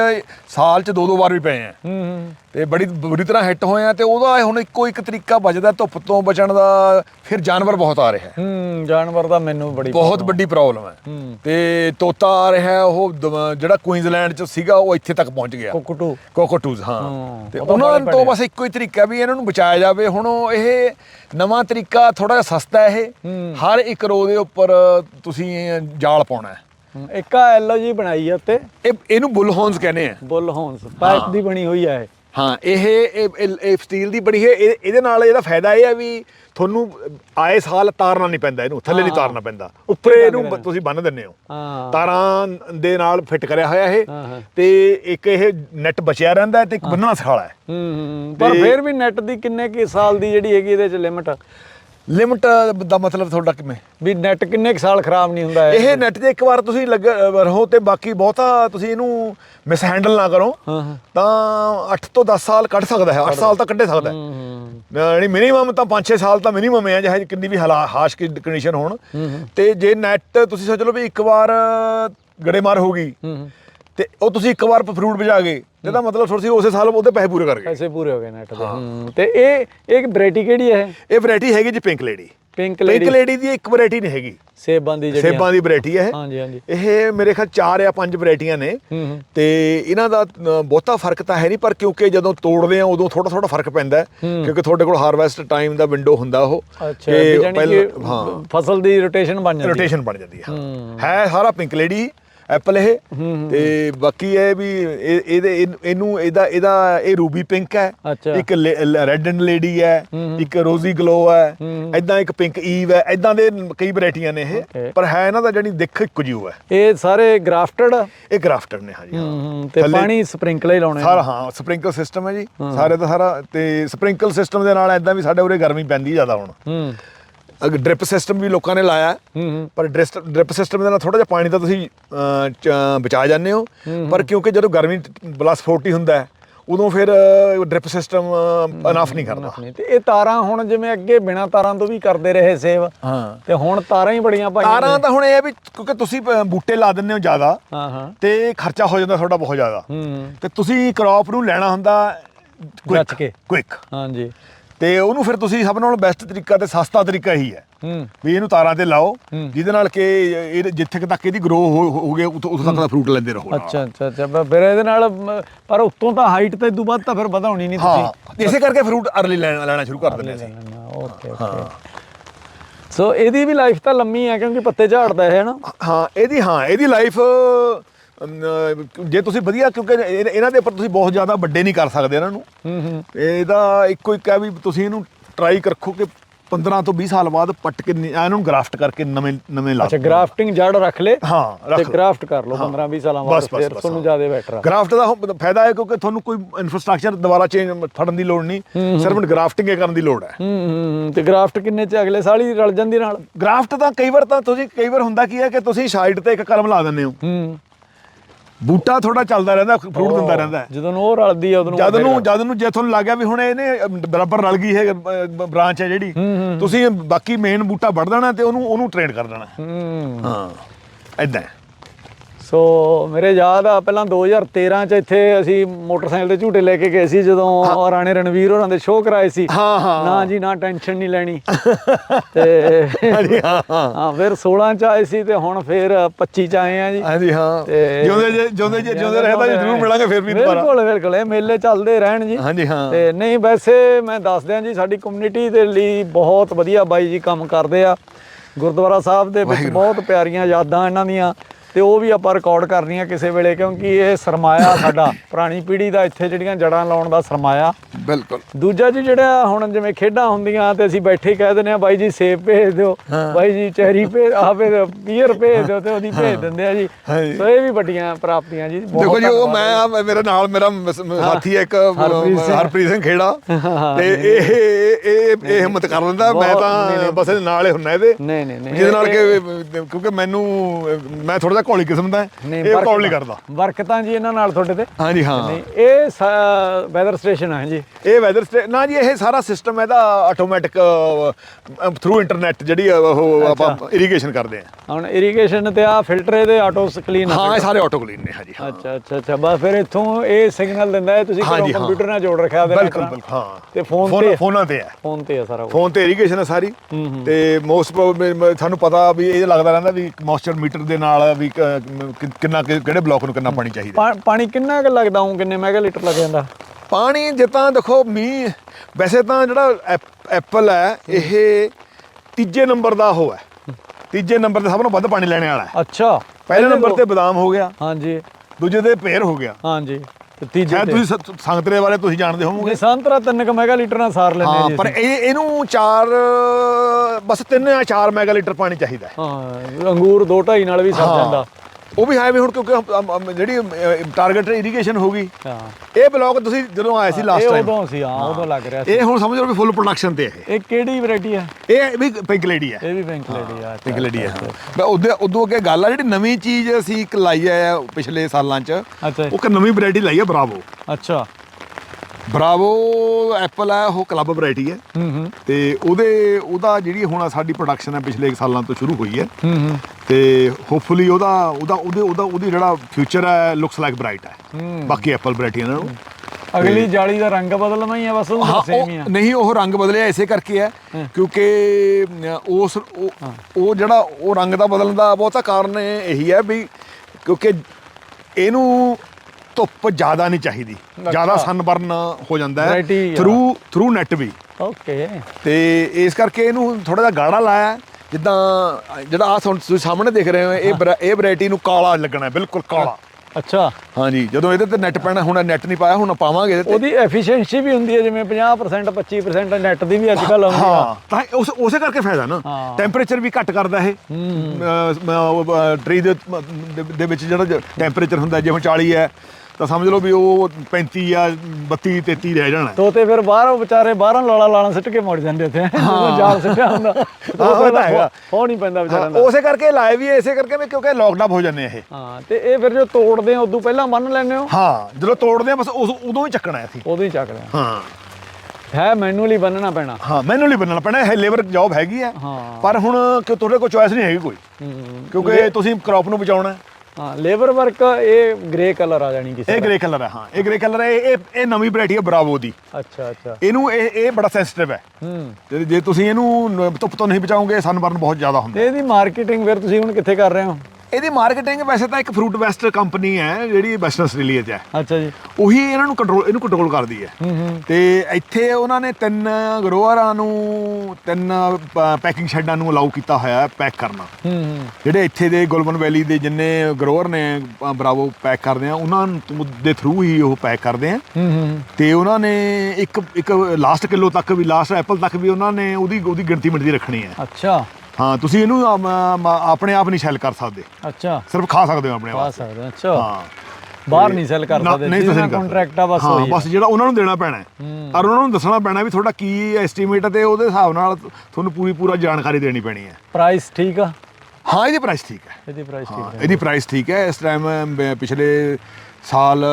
ਸਾਲ 'ਚ ਦੋ ਦੋ ਵਾਰ ਵੀ ਪਏ ਆ। ਤੇ ਬੜੀ ਬੁਰੀ ਤਰ੍ਹਾਂ ਹਿੱਟ ਹੋਏ ਆ ਤੇ ਉਹਦਾ ਹੁਣ ਇੱਕੋ ਇੱਕ ਤਰੀਕਾ ਬਚਦਾ ਧੁੱਪ ਤੋਂ ਬਚਣ ਦਾ ਫਿਰ ਜਾਨਵਰ ਬਹੁਤ ਆ ਰਿਹਾ ਹੈ। ਹੂੰ ਜਾਨਵਰ ਦਾ ਮੈਨੂੰ ਬੜੀ ਬਹੁਤ ਵੱਡੀ ਪ੍ਰੋਬਲਮ ਹੈ ਹੂੰ। ਤੇ ਤੋਤਾ ਆ ਰਿਹਾ ਹੈ, ਉਹ ਦਮ- ਜਿਹੜਾ ਕੁਈਨਜ਼ਲੈਂਡ 'ਚ ਸੀਗਾ ਉਹ ਇੱਥੇ ਤੱਕ ਪਹੁੰਚ ਗਿਆ। ਕੁਕਟੂ। ਕੋਕੋਟੂਜ਼ ਹਾਂ। ਹਾਂ, ਤੇ ਉਹ ਤਾਂ ਉਹਨਾਂ ਬੜੇ ਤੋਂ ਬਸ ਇੱਕੋ ਹੀ ਤਰੀਕਾ ਵੀ ਇਹਨਾਂ ਨੂੰ ਬਚਾਇਆ ਜਾਵੇ। ਹੁਣ ਉਹ ਇਹ ਨਵਾਂ ਤਰੀਕਾ ਥੋੜਾ ਜਿਹਾ ਸਸਤਾ ਹੈ ਇਹ। ਹੂੰ। ਹਰ ਇੱਕ ਰੋ ਦੇ ਉੱਪਰ ਤੁਸੀਂ ਜਾਲ ਪਾਉਣਾ ਹੈ। ਹੂੰ, ਇੱਕ ਆ ਐਲਓ ਜੀ ਬਣਾਈ ਆ ਉੱਤੇ। ਇਹ ਇਹਨੂੰ ਬੁੱਲ ਹੌਰਨਸ ਕਹਿੰਦੇ ਆ। ਬੁੱਲ ਹੌਂਸ ਪਾਈਪ ਹਾਂ। ਦੀ ਬਣੀ ਹੋਈ ਆ ਇਹ। ਹਾਂ ਇਹ ਇਹ ਇਹ- ਇਹ ਸਟੀਲ ਦੀ ਬਣੀ ਹੈ। ਇਹ- ਇਹਦੇ ਨਾਲ ਇਹਦਾ ਫਾਇਦਾ ਇਹ ਹੈ ਵੀ ਤੁਹਾਨੂੰ ਆਏ ਸਾਲ ਤਾਰਨਾ ਨਹੀਂ ਪੈਂਦਾ ਇਹਨੂੰ ਥੱਲੇ ਨਹੀਂ। ਤਾਰਨਾ ਪੈਂਦਾ। ਉੱਪਰੇ ਇਹਨੂੰ। ਤੁਸੀਂ ਬੰਨ ਦਿੰਦੇ ਹੋ। ਹਾਂ। ਤਾਰਾਂ ਦੇ ਨਾਲ ਫਿੱਟ ਕਰਿਆ ਹੋਇਆ ਇਹ। ਤੇ ਇੱਕ ਇਹ ਨੈਟ ਬਚਿਆ ਰਹਿੰਦਾ ਤੇ ਇੱਕ ਬੰਨਣਾ ਸਿਖਾਲਾ ਹੈ। ਪਰ ਫਿਰ ਵੀ ਨੈਟ ਦੀ ਕਿੰਨੇ ਕੀ ਸਾਲ ਦੀ ਜਿਹੜੀ ਹੈਗੀ ਇਹਦੇ ਚ ਲਿਮਟ ਲਿਮਟ ਦਾ ਮਤਲਬ ਤੁਹਾਡਾ ਕਿਵੇਂ? ਵੀ ਨੈਟ ਕਿੰਨੇ ਕੁ ਸਾਲ ਖਰਾਬ ਨਹੀਂ ਹੁੰਦਾ ਇਹ? ਨੈਟ ਤੇ ਇੱਕ ਵਾਰ ਤੁਸੀਂ ਲੱਗ ਰਹੋ ਤੇ ਬਾਕੀ ਬਹੁਤਾ ਤੁਸੀਂ ਇਹਨੂੰ ਮਿਸ ਹੈਂਡਲ ਨਾ ਕਰੋ। ਹਾਂ ਹਾਂ। ਤਾਂ 8 ਤੋਂ 10 ਸਾਲ ਕੱਢ ਸਕਦਾ ਹੈ 8 ਸਾਲ ਤੱਕ ਕੱਢੇ ਸਕਦਾ ਹੈ। ਹੂੰ, ਹੂੰ। ਯਾਨੀ ਮਿਨੀਮਮ ਤਾਂ 5-6 ਸਾਲ ਤਾਂ ਮਿਨੀਮਮ ਹੈ ਚਾਹੇ ਕਿੰਨੀ ਵੀ ਹਾਲਾ ਹਾਸ਼ ਕੀ ਕੰਡੀਸ਼ਨ ਹੋਣ। ਤੇ ਜੇ ਨੈਟ ਤੁਸੀਂ ਸੋਚ ਲਓ ਵੀ ਇੱਕ ਵਾਰ ਗੜੇਮਾਰ ਹੋ ਗਈ ਹੂੰ ਹੂੰ। ਤੇ ਉਹ ਤੁਸੀਂ ਇੱਕ ਵਾਰ ਫਰੂਟ ਬਜਾ ਗਏ ਤੇ ਇਹਦਾ ਮਤਲਬ ਤੁਸੀਂ ਉਸੇ ਸਾਲ ਉਹਦੇ ਪੈਸੇ ਪੂਰੇ ਕਰ ਗਏ। ਪੈਸੇ ਪੂਰੇ ਹੋ ਗਏ ਨੈਟ ਦੇ। ਤੇ ਇਹ ਇਹ ਵੈਰਾਈਟੀ ਕਿਹੜੀ ਹੈ? ਇਹ ਵੈਰਾਈਟੀ ਹੈਗੀ ਜੀ pink lady pink pink lady lady ਦੀ ਇੱਕ ਵੈਰਾਈਟੀ ਨਹੀਂ ਹੈਗੀ। ਸੇਬਾਂ ਦੀ ਜਿਹੜੀ ਸੇਬਾਂ ਦੀ ਵੈਰਾਈਟੀ ਹੈ ਹਾਂਜੀ ਹਾਂਜੀ। ਇਹ ਮੇਰੇ ਖਿਆਲ ਚਾਰ ਜਾਂ ਪੰਜ ਵੈਰਾਈਟੀਆਂ ਨੇ। ਤੇ ਇਹਨਾਂ ਦਾ ਬਹੁਤਾ ਫ਼ਰਕ ਤਾਂ ਹੈ ਨਹੀਂ ਪਰ ਕਿਉਂਕਿ ਜਦੋਂ ਤੋੜਦੇ ਆ ਉਦੋਂ ਥੋੜਾ ਥੋੜਾ ਫ਼ਰਕ ਪੈਂਦਾ ਹੈ। ਕਿਉਂਕਿ ਤੁਹਾਡੇ ਕੋਲ ਹਾਰਵੈਸਟ ਟਾਈਮ ਦਾ ਵਿੰਡੋ ਹੁੰਦਾ ਉਹ। ਕਿ ਹਾਂ। ਫਸਲ ਦੀ ਰੋਟੇਸ਼ਨ ਬਣ ਜਾਂਦੀ ਹੈ। ਰੋਟੇਸ਼ਨ ਬਣ ਜਾਂਦੀ ਹੂੰ। ਹੈ। ਸਾਰਾ ਪਿੰਕ ਲੇਡੀ ਐਪਲ ਇਹ। ਤੇ ਬਾਕੀ ਇਹ ਵੀ ਇਹ- ਇਹਦੇ ਇਹ- ਇਹਨੂੰ ਇਹਦਾ ਇਹਦਾ ਇਹ ਰੂਬੀ ਪਿੰਕ ਹੈ। ਇੱਕ ਰੈੱਡ ਐਂਡ ਲੇਡੀ ਹੈ। ਇੱਕ ਰੋਜ਼ੀ ਗਲੋ ਹੈ। ਐਦਾਂ ਇੱਕ ਪਿੰਕ ਈਵ ਹੈ। ਐਦਾਂ ਦੇ ਕਈ ਵੈਰਾਈਟੀਆਂ ਨੇ ਇਹ. ਪਰ ਹੈ ਇਹਨਾਂ ਦਾ ਜਿਹੜੀ ਦਿੱਖ ਇੱਕੋ ਜਿਹੀ ਹੈ। ਇਹ ਸਾਰੇ ਗ੍ਰਾਫਟਡ? ਇਹ ਗ੍ਰਾਫਟਰ ਨੇ ਹਾਂਜੀ ਹਾਂ। ਤੇ ਪਾਣੀ ਸਪ੍ਰਿੰਕਲਰ ਹੀ ਲਾਉਣੇ ਸਾਰਾ ਹਾਂ ਸਪ੍ਰਿੰਕਲ ਸਿਸਟਮ ਹੈ ਜੀ। ਸਾਰੇ ਦਾ ਸਾਰਾ। ਤੇ ਸਪ੍ਰਿੰਕਲ ਸਿਸਟਮ ਦੇ ਨਾਲ ਐਦਾਂ ਵੀ ਸਾਡੇ ਉਰੇ ਗਰਮੀ ਪੈਂਦੀ ਜ਼ਿਆਦਾ ਹੁਣ। ਹੂੰ। ਡ੍ਰਿਪ ਸਿਸਟਮ ਵੀ ਲੋਕਾਂ ਨੇ ਲਾਇਆ ਹੈ, ਹੂੰ ਹੂੰ। ਪਰ ਡ੍ਰਿਪ ਸਿਸਟਮ ਦੇ ਨਾਲ ਥੋੜਾ ਜਿਹਾ ਪਾਣੀ ਤਾਂ ਤੁਸੀਂ ਅਹ, ਚ- ਬਚਾ ਜਾਂਦੇ ਹੋ। ਪਰ ਕਿਉਂਕਿ ਜਦੋਂ ਗਰਮੀ ਪਲੱਸ 40 ਹੁੰਦਾ ਹੈ ਉਦੋਂ ਫਿਰ ਡ੍ਰਿਪ ਸਿਸਟਮ ਅਨਫ ਨਹੀਂ ਕਰਦਾ। ਨਹੀਂ। ਤੇ ਇਹ ਤਾਰਾਂ ਹੁਣ ਜਿਵੇਂ ਅੱਗੇ ਬਿਨਾ ਤਾਰਾਂ ਤੋਂ ਵੀ ਕਰਦੇ ਰਹੇ ਸੇਵ ਹਾਂ। ਤੇ ਹੁਣ ਤਾਰਾਂ ਹੀ ਬੜੀਆਂ ਪਾਈਆਂ ਤਾਰਾਂ। ਤਾਂ ਹੁਣ ਇਹ ਹੈ ਵੀ ਕਿਉਂਕਿ ਤੁਸੀਂ ਬੂਟੇ ਲਾ ਦਿੰਦੇ ਹੋ ਜ਼ਿਆਦਾ ਹਾਂ ਹਾਂ। ਤੇ ਖਰਚਾ ਹੋ ਜਾਂਦਾ ਤੁਹਾਡਾ ਬਹੁਤ ਜ਼ਿਆਦਾ। ਹੂੰ ਤੇ ਤੁਸੀਂ ਕ੍ਰੌਪ ਨੂੰ ਲੈਣਾ ਹੁੰਦਾ ਬਚ ਕੇ। ਕੁਇਕ ਹਾਂਜੀ। ਤੇ ਉਹਨੂੰ ਫਿਰ ਤੁਸੀਂ ਸਭ ਨਾਲੋਂ ਬੈਸਟ ਤਰੀਕਾ ਤੇ ਸਸਤਾ ਤਰੀਕਾ ਇਹੀ ਹੈ। ਹੂੰ। ਵੀ ਇਹਨੂੰ ਤਾਰਾਂ ਤੇ ਲਾਓ। ਜਿਹਦੇ ਨਾਲ ਕਿ ਇਹ ਜਿੱਥੇ ਤੱਕ ਇਹਦੀ ਗਰੋ ਹੋ ਗਿਆ ਉੱਥੋਂ ਤੱਕ ਦਾ ਫਰੂਟ ਲੈਂਦੇ ਰਹੋ। ਅੱਛਾ ਅੱਛਾ ਫਿਰ ਇਹਦੇ ਨਾਲ ਪਰ ਉੱਤੋਂ ਤਾਂ ਹਾਈਟ ਤੇ ਇਦੋਂ ਵੱਧ ਤਾਂ ਫਿਰ ਵਧਾਉਣੀ ਨਹੀਂ ਤੁਸੀਂ। ਇਸੇ ਕਰਕੇ ਫਰੂਟ ਅਰਲੀ ਲੈਣਾ ਸ਼ੁਰੂ ਕਰ ਦਿੰਦੇ ਓਕੇ ਓਕੇ ਸੋ ਇਹਦੀ ਵੀ ਲਾਈਫ ਤਾਂ ਲੰਮੀ ਹੈ ਕਿਉਂਕਿ ਪੱਤੇ ਝਾੜਦਾ ਹੈ ਨਾ? ਹਾਂ ਇਹਦੀ ਹਾਂ ਇਹਦੀ ਲਾਈਫ ਜੇ ਤੁਸੀਂ ਵਧੀਆ ਕਿਉਂਕਿ ਇਹ- ਇਹਨਾਂ ਦੇ ਉੱਪਰ ਤੁਸੀਂ ਬਹੁਤ ਜ਼ਿਆਦਾ ਵੱਡੇ ਨਹੀਂ ਕਰ ਸਕਦੇ ਇਹਨਾਂ ਨੂੰ। ਹੂੰ ਹੂੰ। ਇਹਦਾ ਇੱਕੋ ਇੱਕ ਹੈ ਵੀ ਤੁਸੀਂ ਇਹਨੂੰ ਟਰਾਈ ਰੱਖੋ ਕਿ 15 ਤੋਂ 20 ਸਾਲ ਬਾਅਦ ਪੱਟ ਕੇ ਨੀ- ਇਹਨੂੰ ਗ੍ਰਾਫਟ ਕਰਕੇ ਨਵੇਂ ਨਵੇਂ ਲਾ ਅੱਛਾ ਗ੍ਰਾਫਟਿੰਗ ਜੜ ਰੱਖ ਲੈ ਹਾਂ ਤੇ। ਗ੍ਰਾਫਟ ਕਰ ਲਓ 15 20 ਸਾਲਾਂ ਬਾਅਦ ਬਸ ਬਸ ਫਿਰ ਬਸ, ਤੁਹਾਨੂੰ ਹਾਂ। ਜ਼ਿਆਦਾ ਬੈਟਰ ਆ। ਗ੍ਰਾਫਟ ਦਾ ਹੁਣ ਫਾਇਦਾ ਹੈ ਕਿਉਂਕਿ ਤੁਹਾਨੂੰ ਕੋਈ ਇਨਫਰਾਸਟ੍ਰਕਚਰ ਦੁਬਾਰਾ ਚੇਂਜ ਫੜਨ ਦੀ ਲੋੜ ਨਹੀਂ ਸਿਰਫ ਗ੍ਰਾਫਟਿੰਗ ਕਰਨ ਦੀ ਲੋੜ ਹੈ। ਹੂੰ ਹੂੰ ਹੂੰ, ਤੇ ਗ੍ਰਾਫਟ ਕਿੰਨੇ ਚ ਅਗਲੇ ਸਾਲ ਹੀ ਰਲ ਜਾਂਦੀ ਨਾਲ? ਗ੍ਰਾਫਟ ਤਾਂ ਕਈ ਵਾਰ ਤਾਂ ਤੁਸੀਂ ਕਈ ਵਾਰ ਹੁੰਦਾ ਕੀ ਹੈ ਕਿ ਤੁਸੀਂ ਸਾਈਡ ਤੇ ਇੱਕ ਕਲਮ ਲਾ ਦਿੰਦੇ ਹੋ। ਹੂੰ। ਬੂਟਾ ਥੋੜਾ ਚੱਲਦਾ ਰਹਿੰਦਾ ਫਰੂਟ ਦਿੰਦਾ ਰਹਿੰਦਾ। ਜਦੋਂ ਉਹ ਰਲਦੀ ਆ ਉਦੋਂ ਜਦ ਨੂੰ ਜਦ ਨੂੰ ਜੇ ਤੁਹਾਨੂੰ ਲੱਗ ਗਿਆ ਵੀ ਹੁਣ ਇਹਨੇ ਬਰਾਬਰ ਰਲ ਗਈ ਹੈ ਬ੍ਰਾਂਚ ਹੈ ਜਿਹੜੀ ਤੁਸੀਂ ਬਾਕੀ ਮੇਨ ਬੂਟਾ ਵੱਢ ਦੇਣਾ ਤੇ ਉਹਨੂੰ ਉਹਨੂੰ ਟ੍ਰੇਨ ਕਰ ਦੇਣਾ। ਹੂੰ। ਹਾਂ ਐਦਾਂ ਸੋ ਮੇਰੇ ਯਾਦ ਆ ਪਹਿਲਾਂ 2013 ਚ ਇੱਥੇ ਅਸੀਂ ਮੋਟਰਸਾਈਕਲ ਤੇ ਝੂਟੇ ਲੈ ਕੇ ਗਏ ਸੀ ਜਦੋਂ ਰਾਣੇ ਰਣਵੀਰ ਹੋਰਾਂ ਦੇ ਸ਼ੋਅ ਕਰਾਏ ਸੀ। ਹਾਂ, ਹਾਂ। ਨਾ ਜੀ ਨਾ ਟੈਨਸ਼ਨ ਨਹੀਂ ਲੈਣੀ। ਤੇ ਹਾਂ ਹਾਂ। ਹਾਂ ਫਿਰ 16 ਚ ਆਏ ਸੀ ਤੇ ਹੁਣ ਫਿਰ 25 ਚ ਆਏ ਆ ਜੀ। ਹਾਂ। ਤੇ- ਜਿਉਂਦੇ ਜੇ ਜਿਉਂਦੇ ਜੇ ਜਿਉਂਦੇ ਰਹਿਦਾ ਜੀ ਜ਼ਰੂਰ ਮਿਲਾਂਗੇ ਫਿਰ ਵੀ ਦੁਬਾਰਾ। ਬਿਲਕੁਲ ਬਿਲਕੁਲ ਇਹ ਮੇਲੇ ਚੱਲਦੇ ਰਹਿਣ ਜੀ। ਹਾਂਜੀ ਹਾਂ। ਤੇ ਨਹੀਂ ਵੈਸੇ ਮੈਂ ਦੱਸ ਦਿਆਂ ਜੀ ਸਾਡੀ ਕਮਿਊਨਿਟੀ ਦੇ ਲਈ ਬਹੁਤ ਵਧੀਆ ਬਾਈ ਜੀ ਕੰਮ ਕਰਦੇ ਆ। ਗੁਰਦੁਆਰਾ ਸਾਹਿਬ ਦੇ ਵਿੱਚ ਬਹੁਤ ਪਿਆਰੀਆਂ ਯਾਦਾਂ ਇਹਨਾਂ ਦੀਆਂ। ਤੇ ਉਹ ਵੀ ਆਪਾਂ ਰਿਕਾਰਡ ਕਰਨੀਆਂ ਕਿਸੇ ਵੇਲੇ ਕਿਉਂਕਿ ਇਹ ਸਰਮਾਇਆ ਸਾਡਾ ਪੁਰਾਣੀ ਪੀੜ੍ਹੀ ਦਾ ਇੱਥੇ ਜਿਹੜੀਆਂ ਜੜਾਂ ਲਾਉਣ ਦਾ ਸਰਮਾਇਆ। ਬਿਲਕੁਲ। ਦੂਜਾ ਜੀ ਜਿਹੜਾ ਹੁਣ ਜਿਵੇਂ ਖੇਡਾਂ ਹੁੰਦੀਆਂ ਤੇ ਅਸੀਂ ਬੈਠੇ ਕਹਿ ਦਿੰਦੇ ਆ ਬਾਈ ਜੀ ਸੇਬ ਭੇਜ ਦਿਓ ਬਾਈ ਜੀ ਚੈਰੀ ਭੇਜ ਆ ਫਿਰ ਪੀਅਰ ਭੇਜ ਦਿਓ ਤੇ ਉਹਦੀ ਭੇਜ ਦਿੰਦੇ ਆ ਜੀ। ਸੋ ਇਹ ਵੀ ਵੱਡੀਆਂ ਪ੍ਰਾਪਤੀਆਂ ਜੀ ਦੇਖੋ ਜੀ ਉਹ ਮੈਂ ਆ ਮੇਰੇ ਨਾਲ ਮੇਰਾ ਸਾਥੀ ਇੱਕ ਹਰਪ੍ਰੀਤ ਸਿੰਘ। ਖੇੜਾ। ਤੇ ਇਹ ਇਹ ਇਹ ਹਿੰਮਤ ਕਰ ਲੈਂਦਾ ਮੈਂ ਤਾਂ। ਬਸ ਨਾਲ ਹੀ ਹੁੰਨਾ ਇਹਦੇ। ਨਹੀਂ ਨਹੀਂ ਨਹੀਂ। ਜਿਹਦੇ ਨਾਲ ਕਿ ਕਿਉਂਕਿ ਮੈਨੂੰ ਮੈਂ ਥੋੜਾ ਘੋਲੀ ਕਿਸਮ ਦਾ ਇਹ ਘੋਲ ਨਹੀਂ ਕਰਦਾ। ਵਰਕਤਾਂ ਜੀ ਇਹਨਾਂ ਨਾਲ ਤੁਹਾਡੇ ਤੇ। ਹਾਂਜੀ ਹਾਂ। ਨਹੀਂ ਇਹ ਵੈਦਰ ਸਟੇਸ਼ਨ ਹੈ ਜੀ ਇਹ ਵੈਦਰ ਨਾ ਜੀ ਇਹ ਸਾਰਾ ਸਿਸਟਮ ਇਹਦਾ ਆਟੋਮੈਟਿਕ ਥਰੂ ਇੰਟਰਨੈਟ ਜਿਹੜੀ ਉਹ ਆਪਾਂ ਇਰੀਗੇਸ਼ਨ ਕਰਦੇ ਆ ਹੁਣ ਇਰੀਗੇਸ਼ਨ ਤੇ ਆ ਫਿਲਟਰ ਇਹਦੇ ਆਟੋ ਕਲੀਨ ਹਾਂ ਇਹ ਸਾਰੇ ਆਟੋ ਕਲੀਨ ਨੇ ਹਾਂਜੀ ਹਾਂ। ਅੱਛਾ ਅੱਛਾ ਅੱਛਾ। ਬਸ ਫਿਰ ਇੱਥੋਂ ਇਹ ਸਿਗਨਲ ਦਿੰਦਾ ਹੈ ਤੁਸੀਂ ਹਾਂ। ਕੰਪਿਊਟਰ ਨਾਲ ਜੋੜ ਰੱਖਿਆ ਉਹਦੇ ਬਿਲਕੁਲ। ਬਿਲਕੁਲ ਹਾਂ। ਤੇ ਫੋਨ ਤੇ ਫੋਨਾਂ ਤੇ ਹੈ। ਫੋਨ ਤੇ ਆ ਸਾਰਾ। ਫੋਨ ਤੇ ਇਰੀਗੇਸ਼ਨ ਹੈ ਸਾਰੀ। ਤੇ ਮੋਸਟ ਸਾਨੂੰ ਪਤਾ ਵੀ ਇਹ ਲੱਗਦਾ ਰਹਿੰਦਾ ਵੀ ਮੋਇਸਚਰ ਮੀਟਰ ਦੇ ਨਾਲ ਵੀ ਕ- ਕਿ- ਕਿੰਨਾ ਕਿ- ਕਿਹੜੇ ਬਲੌਕ ਨੂੰ ਕਿੰਨਾ ਪਾਣੀ ਚਾਹੀਦਾ? ਪਾ- ਪਾਣੀ ਕਿੰਨਾ ਕੁ ਲੱਗਦਾ ਹੂੰ ਕਿੰਨੇ ਮੈਗਾ ਲੀਟਰ ਲੱਗ ਜਾਂਦਾ? ਪਾਣੀ ਜੇ ਤਾਂ ਦੇਖੋ ਮੀਂਹ ਵੈਸੇ ਤਾਂ ਜਿਹੜਾ ਐਪ- ਐਪਲ ਹੈ ਇਹ ਤੀਜੇ ਨੰਬਰ ਦਾ ਉਹ ਹੈ। ਤੀਜੇ ਨੰਬਰ ਤੇ ਸਭ ਤੋਂ ਵੱਧ ਪਾਣੀ ਲੈਣੇ ਵਾਲਾ ਹੈ। ਅੱਛਾ। ਪਹਿਲੇ ਨੰਬਰ ਤੇ ਬਦਾਮ ਹੋ ਗਿਆ। ਹਾਂਜੀ। ਦੂਜੇ ਤੇ ਪੇਰ ਹੋ ਗਿਆ। ਹਾਂਜੀ। ਤੇ ਤੀਜੇ ਸ਼ਾਇਦ ਤੇ ਤੁਸੀਂ ਸ- ਸੰਗਤਰੇ ਬਾਰੇ ਤੁਸੀਂ ਜਾਣਦੇ ਹੋਵੋਗੇ ਸੰਤਰਾ 3 ਮੈਗਾ ਲੀਟਰ ਨਾਲ ਸਾਰ ਲੈਂਦੇ ਹਾਂ ਜੀ ਪਰ ਅਸੀਂ। ਇਹ ਇਹਨੂੰ 4 ਬਸ 3 ਜਾਂ 4 ਮੈਗਾ ਲੀਟਰ ਪਾਣੀ ਚਾਹੀਦਾ ਹੈ ਹਾਂ ਅੰਗੂਰ 2.5 ਨਾਲ ਵੀ ਸਰ ਹਾਂ। ਜਾਂਦਾ ਉਹ ਵੀ ਹੈ ਵੀ ਹੁਣ ਕਿਉਂਕਿ ਜਿਹੜੀ ਟਾਰਗੇਟ ਇਰੀਗੇਸ਼ਨ ਹੋ ਗਈ। ਹਾਂ। ਇਹ ਬਲੌਕ ਤੁਸੀਂ ਜਦੋਂ ਆਏ ਸੀ ਲਾਸਟ ਇਹ ਟਾਈਮ ਉਦੋਂ ਸੀ ਹਾਂ ਉਦੋਂ ਲੱਗ ਰਿਹਾ ਸੀ। ਇਹ ਹੁਣ ਸਮਝ ਲਓ ਵੀ ਫੁੱਲ ਪ੍ਰੋਡਕਸ਼ਨ ਤੇ ਹੈ। ਇਹ ਕਿਹੜੀ ਵੈਰਾਈਟੀ ਹੈ? ਇਹ ਇਹ ਵੀ ਪਿੰਕ ਲੇਡੀ ਹੈ। ਇਹ ਵੀ ਪਿੰਕ ਲੇਡੀ ਆ ਪਿੰਕ ਲੇਡੀ ਹੈ ਮੈਂ ਉਹਦੇ ਉਦੋਂ ਅੱਗੇ ਗੱਲ ਆ ਜਿਹੜੀ ਨਵੀਂ ਚੀਜ਼ ਅਸੀਂ ਇੱਕ ਲਾਈ ਹੈ ਪਿਛਲੇ ਸਾਲਾਂ 'ਚ ਅੱਛਾ। ਉਹ ਇੱਕ ਨਵੀਂ ਵੈਰਾਈਟੀ ਲਾਈ ਹੈ ਬਰਾਵੋ ਅੱਛਾ। ਬਰਾਵੋ ਐਪਲ ਹੈ ਉਹ ਕਲੱਬ ਵੈਰਾਈਟੀ ਹੈ। ਹੂੰ ਹੂੰ। ਤੇ ਉਹਦੇ ਉਹਦਾ ਜਿਹੜੀ ਹੁਣ ਸਾਡੀ ਪ੍ਰੋਡਕਸ਼ਨ ਹੈ ਪਿਛਲੇ ਇੱਕ ਸਾਲਾਂ ਤੋਂ ਸ਼ੁਰੂ ਹੋਈ ਹੈ। ਹੂੰ ਹੂੰ। ਤੇ ਹੋਪਫੁਲੀ ਉਹਦਾ ਉਹਦਾ ਉਹਦੇ ਉਹਦਾ ਉਹਦੀ ਜਿਹੜਾ ਫਿਊਚਰ ਹੈ ਲੁਕਸ ਲਾਈਕ ਬ੍ਰਾਈਟ ਹੈ। ਬਾਕੀ ਐਪਲ ਵੈਰਾਈਟੀਆਂ ਨਾਲੋਂ ਅਗਲੀ ਜਾਲੀ ਦਾ ਰੰਗ ਬਦਲਣਾ ਹੀ ਆ ਬਸ ਉਹ ਸੇਮ ਹੀ ਆ। ਨਹੀਂ ਉਹ ਰੰਗ ਬਦਲਿਆ ਇਸੇ ਕਰਕੇ ਹੈ ਕਿਉਂਕਿ ਉਸ ਉਹ- ਜਿਹੜਾ ਉਹ ਰੰਗ ਦਾ ਬਦਲਣ ਦਾ ਬਹੁਤਾ ਕਾਰਨ ਇਹੀ ਹੈ ਵੀ ਕਿਉਂਕਿ ਇਹਨੂੰ ਧੁੱਪ ਜ਼ਿਆਦਾ ਨਹੀਂ ਚਾਹੀਦੀ। ਜ਼ਿਆਦਾ। ਸਨਬਰਨ ਹੋ ਜਾਂਦਾ ਹੈ। ਥਰੂ ਥਰੂ ਨੈਟ ਵੀ। ਓਕੇ ਤੇ ਇਸ ਕਰਕੇ ਇਹਨੂੰ ਥੋੜਾ ਜਿਹਾ ਗਾੜਾ ਲਾਇਆ ਜਿੱਦਾਂ ਜਿਹੜਾ ਆ ਤੁਸੀਂ ਸਾਹਮਣੇ ਦੇਖ ਰਹੇ ਹੋ ਇਹ ਇਹ ਵੈਰਾਈਟੀ ਨੂੰ ਕਾਲਾ ਲੱਗਣਾ ਬਿਲਕੁਲ ਕਾਲਾ। ਅੱਛਾ। ਹਾਂਜੀ ਜਦੋਂ ਇਹਦੇ ਤੇ ਨੈਟ ਪੈਣਾ ਹੁਣ ਨੈਟ ਨਹੀਂ ਪਾਇਆ ਹੁਣ ਪਾਵਾਂਗੇ ਇਹਦੇ ਤੇ। ਉਹਦੀ ਐਫੀਸ਼ੀਐਂਸੀ ਵੀ ਹੁੰਦੀ ਹੈ ਜਿਵੇਂ 50% 25% ਨੈਟ ਦੀ ਵੀ ਅੱਜ ਕੱਲ ਆਉਂਦੀ ਆ। ਹਾਂ ਤਾਂ ਉਸ ਉਸੇ ਕਰਕੇ ਫਾਇਦਾ ਨਾ। ਟੈਂਪਰੇਚਰ ਵੀ ਘੱਟ ਕਰਦਾ ਇਹ। ਟਰੀ ਦੇ ਵਿੱਚ ਜਿਹੜਾ ਟੈਂਪਰੇਚਰ ਹੁੰਦਾ ਜਿਵੇਂ 40 ਹੈ ਤਾਂ ਸਮਝ ਲਓ ਵੀ ਉਹ 35 ਜਾਂ 32 33 ਰਹਿ ਜਾਣਾ। ਤੋਤੇ ਫਿਰ ਬਾਹਰ ਉਹ ਵਿਚਾਰੇ ਬਾਹਰੋਂ ਲਾਲਾ ਲਾਣਾ ਸਿੱਟ ਕੇ ਮੁੜ ਜਾਂਦੇ ਜਦੋਂ ਜਾਲ ਸਿੱਟਿਆ ਹੁੰਦਾ। ਉਹ ਤਾਂ ਹੈਗਾ। ਹੋ ਨਹੀਂ ਪੈਂਦਾ ਵਿਚਾਰਿਆਂ ਦਾ। ਉਸੇ ਕਰਕੇ ਲਾਏ ਵੀ ਇਸੇ ਕਰਕੇ ਵੀ ਕਿਉਂਕਿ ਲੌਕਡਾਊਨ ਹੋ ਜਾਂਦੇ ਇਹ। ਹਾਂ ਤੇ ਇਹ ਫਿਰ ਜੋ ਤੋੜਦੇ ਆ ਉਦੋਂ ਪਹਿਲਾਂ ਮੰਨ ਲੈਂਦੇ ਹੋ? ਹਾਂ ਜਦੋਂ ਤੋੜਦੇ ਆ ਬਸ ਉਸ- ਉਦੋਂ ਹੀ ਚੱਕਣਾ ਹੈ ਅਸੀਂ। ਉਦੋਂ ਹੀ ਚੱਕਦੇ ਆ ਹਾਂ। ਹੈ ਮੈਨੂਅਲੀ ਬੰਨਣਾ ਪੈਣਾ। ਹਾਂ ਮੈਨੂੰ ਨਹੀਂ ਬੰਨਣਾ ਪੈਣਾ ਇਹ ਲੇਬਰ ਜੌਬ ਹੈਗੀ ਆ। ਪਰ ਹੁਣ ਕਿ ਤੁਹਾਡੇ ਕੋਲ ਚੋਇਸ ਨਹੀਂ ਹੈਗੀ ਕੋਈ। ਕਿਉਂਕਿ ਤੁਸੀਂ ਕ੍ਰੌਪ ਨੂੰ ਬਚਾਉਣਾ ਹੈ। ਲੇਬਰ ਵਰਕ ਇਹ ਗ੍ਰੇ ਕਲਰ ਆ ਜਾਣੀ ਕਿਸੇ ਇਹ ਗ੍ਰੇ ਕਲਰ ਹੈ ਹਾਂ ਇਹ ਗ੍ਰੇ ਕਲਰ ਹੈ ਇਹ ਇਹ- ਨਵੀਂ ਵੈਰਾਈਟੀ ਹੈ ਬਰਾਵੋ ਦੀ। ਅੱਛਾ ਅੱਛਾ। ਇਹਨੂੰ ਇਹ ਇਹ ਬੜਾ ਸੈਂਸਿਟਿਵ ਹੈ। ਹੂੰ ਜੇ ਤੁਸੀਂ ਇਹਨੂੰ ਧੁੱਪ ਤੋਂ ਨਹੀਂ ਬਚਾਓਗੇ ਸਨਬਰਨ ਬਹੁਤ ਜ਼ਿਆਦਾ ਹੁੰਦਾ। ਇਹਦੀ ਮਾਰਕੀਟਿੰਗ ਫਿਰ ਤੁਸੀਂ ਹੁਣ ਕਿੱਥੇ ਕਰ ਰਹੇ ਹੋ? ਇਹਦੀ ਮਾਰਕੀਟਿੰਗ ਵੈਸੇ ਤਾਂ ਇੱਕ ਫਰੂਟ ਵੈਸਟ ਕੰਪਨੀ ਹੈ ਜਿਹੜੀ ਵੈਸਟਰਨ ਆਸਟ੍ਰੇਲੀਆ 'ਚ ਹੈ। ਅੱਛਾ ਜੀ। ਉਹੀ ਇਹਨਾਂ ਨੂੰ ਕੰਟਰੋਲ ਇਹਨੂੰ ਕੰਟਰੋਲ ਕਰਦੀ ਹੈ। ਹੂੰ ਹੂੰ। ਤੇ ਇੱਥੇ ਉਹਨਾਂ ਨੇ ਤਿੰਨ ਗਰੋਅਰਾਂ ਨੂੰ ਤਿੰਨ ਪੈਕਿੰਗ ਸ਼ੈਡਾਂ ਨੂੰ ਅਲਾਉ ਕੀਤਾ ਹੋਇਆ ਹੈ ਪੈਕ ਕਰਨਾ। ਹੂੰ ਹੂੰ। ਜਿਹੜੇ ਇੱਥੇ ਦੇ ਗੁਲਬਨ ਵੈਲੀ ਦੇ ਜਿੰਨੇ ਗਰੋਅਰ ਨੇ ਬਰਾਵੋ ਪੈਕ ਕਰਦੇ ਆ ਉਹਨਾਂ ਦੇ ਥਰੂ ਹੀ ਉਹ ਪੈਕ ਕਰਦੇ ਆ। ਹੂੰ ਹੂੰ ਤੇ ਉਹਨਾਂ ਨੇ ਇੱਕ ਇੱਕ ਲਾਸਟ ਕਿਲੋ ਤੱਕ ਵੀ ਲਾਸਟ ਐਪਲ ਤੱਕ ਵੀ ਉਹਨਾਂ ਨੇ ਉਹਦੀ ਉਹਦੀ ਗਿਣਤੀ ਮਿਣਤੀ ਰੱਖਣੀ ਹੈ। ਅੱਛਾ। ਹਾਂ ਤੁਸੀਂ ਇਹਨੂੰ ਅਮ, ਅਮ, ਆਪਣੇ ਆਪ ਨਹੀਂ ਸੈੱਲ ਕਰ ਸਕਦੇ। ਅੱਛਾ। ਸਿਰਫ ਖਾ ਸਕਦੇ ਹੋ ਆਪਣੇ ਆਪ ਸਕਦੇ ਹੋ, ਅੱਛਾ। ਹਾਂ। ਬਾਹਰ ਨਹੀਂ ਸੈਲ ਕਰ ਨਾ- ਸਕਦੇ ਨਹੀਂ ਤੁਸੀਂ ਨਹੀਂ ਕਰ ਕੰਟਰੈਕਟ ਆ ਬਸ ਹਾਂ ਹੋਈ ਬਸ ਜਿਹੜਾ ਉਹਨਾਂ ਨੂੰ ਦੇਣਾ ਪੈਣਾ ਹੈ। ਹੂੰ। ਔਰ ਉਹਨਾਂ ਨੂੰ ਦੱਸਣਾ ਪੈਣਾ ਵੀ ਤੁਹਾਡਾ ਕੀ ਐਸਟੀਮੇਟ ਹੈ ਤੇ ਉਹਦੇ ਹਿਸਾਬ ਨਾਲ ਤੁਹਾਨੂੰ ਪੂਰੀ ਪੂਰਾ ਜਾਣਕਾਰੀ ਦੇਣੀ ਪੈਣੀ ਹੈ। ਪ੍ਰਾਈਸ ਠੀਕ ਆ? ਹਾਂ ਇਹਦੀ ਪ੍ਰਾਈਸ ਠੀਕ ਹੈ। ਇਹਦੀ ਪ੍ਰਾਈਸ ਹਾਂ ਠੀਕ ਹੈ। ਇਹਦੀ ਪ੍ਰਾਈਸ ਠੀਕ ਹੈ। ਇਸ ਟਾਈਮ ਪਿਛਲੇ ਸਾਲ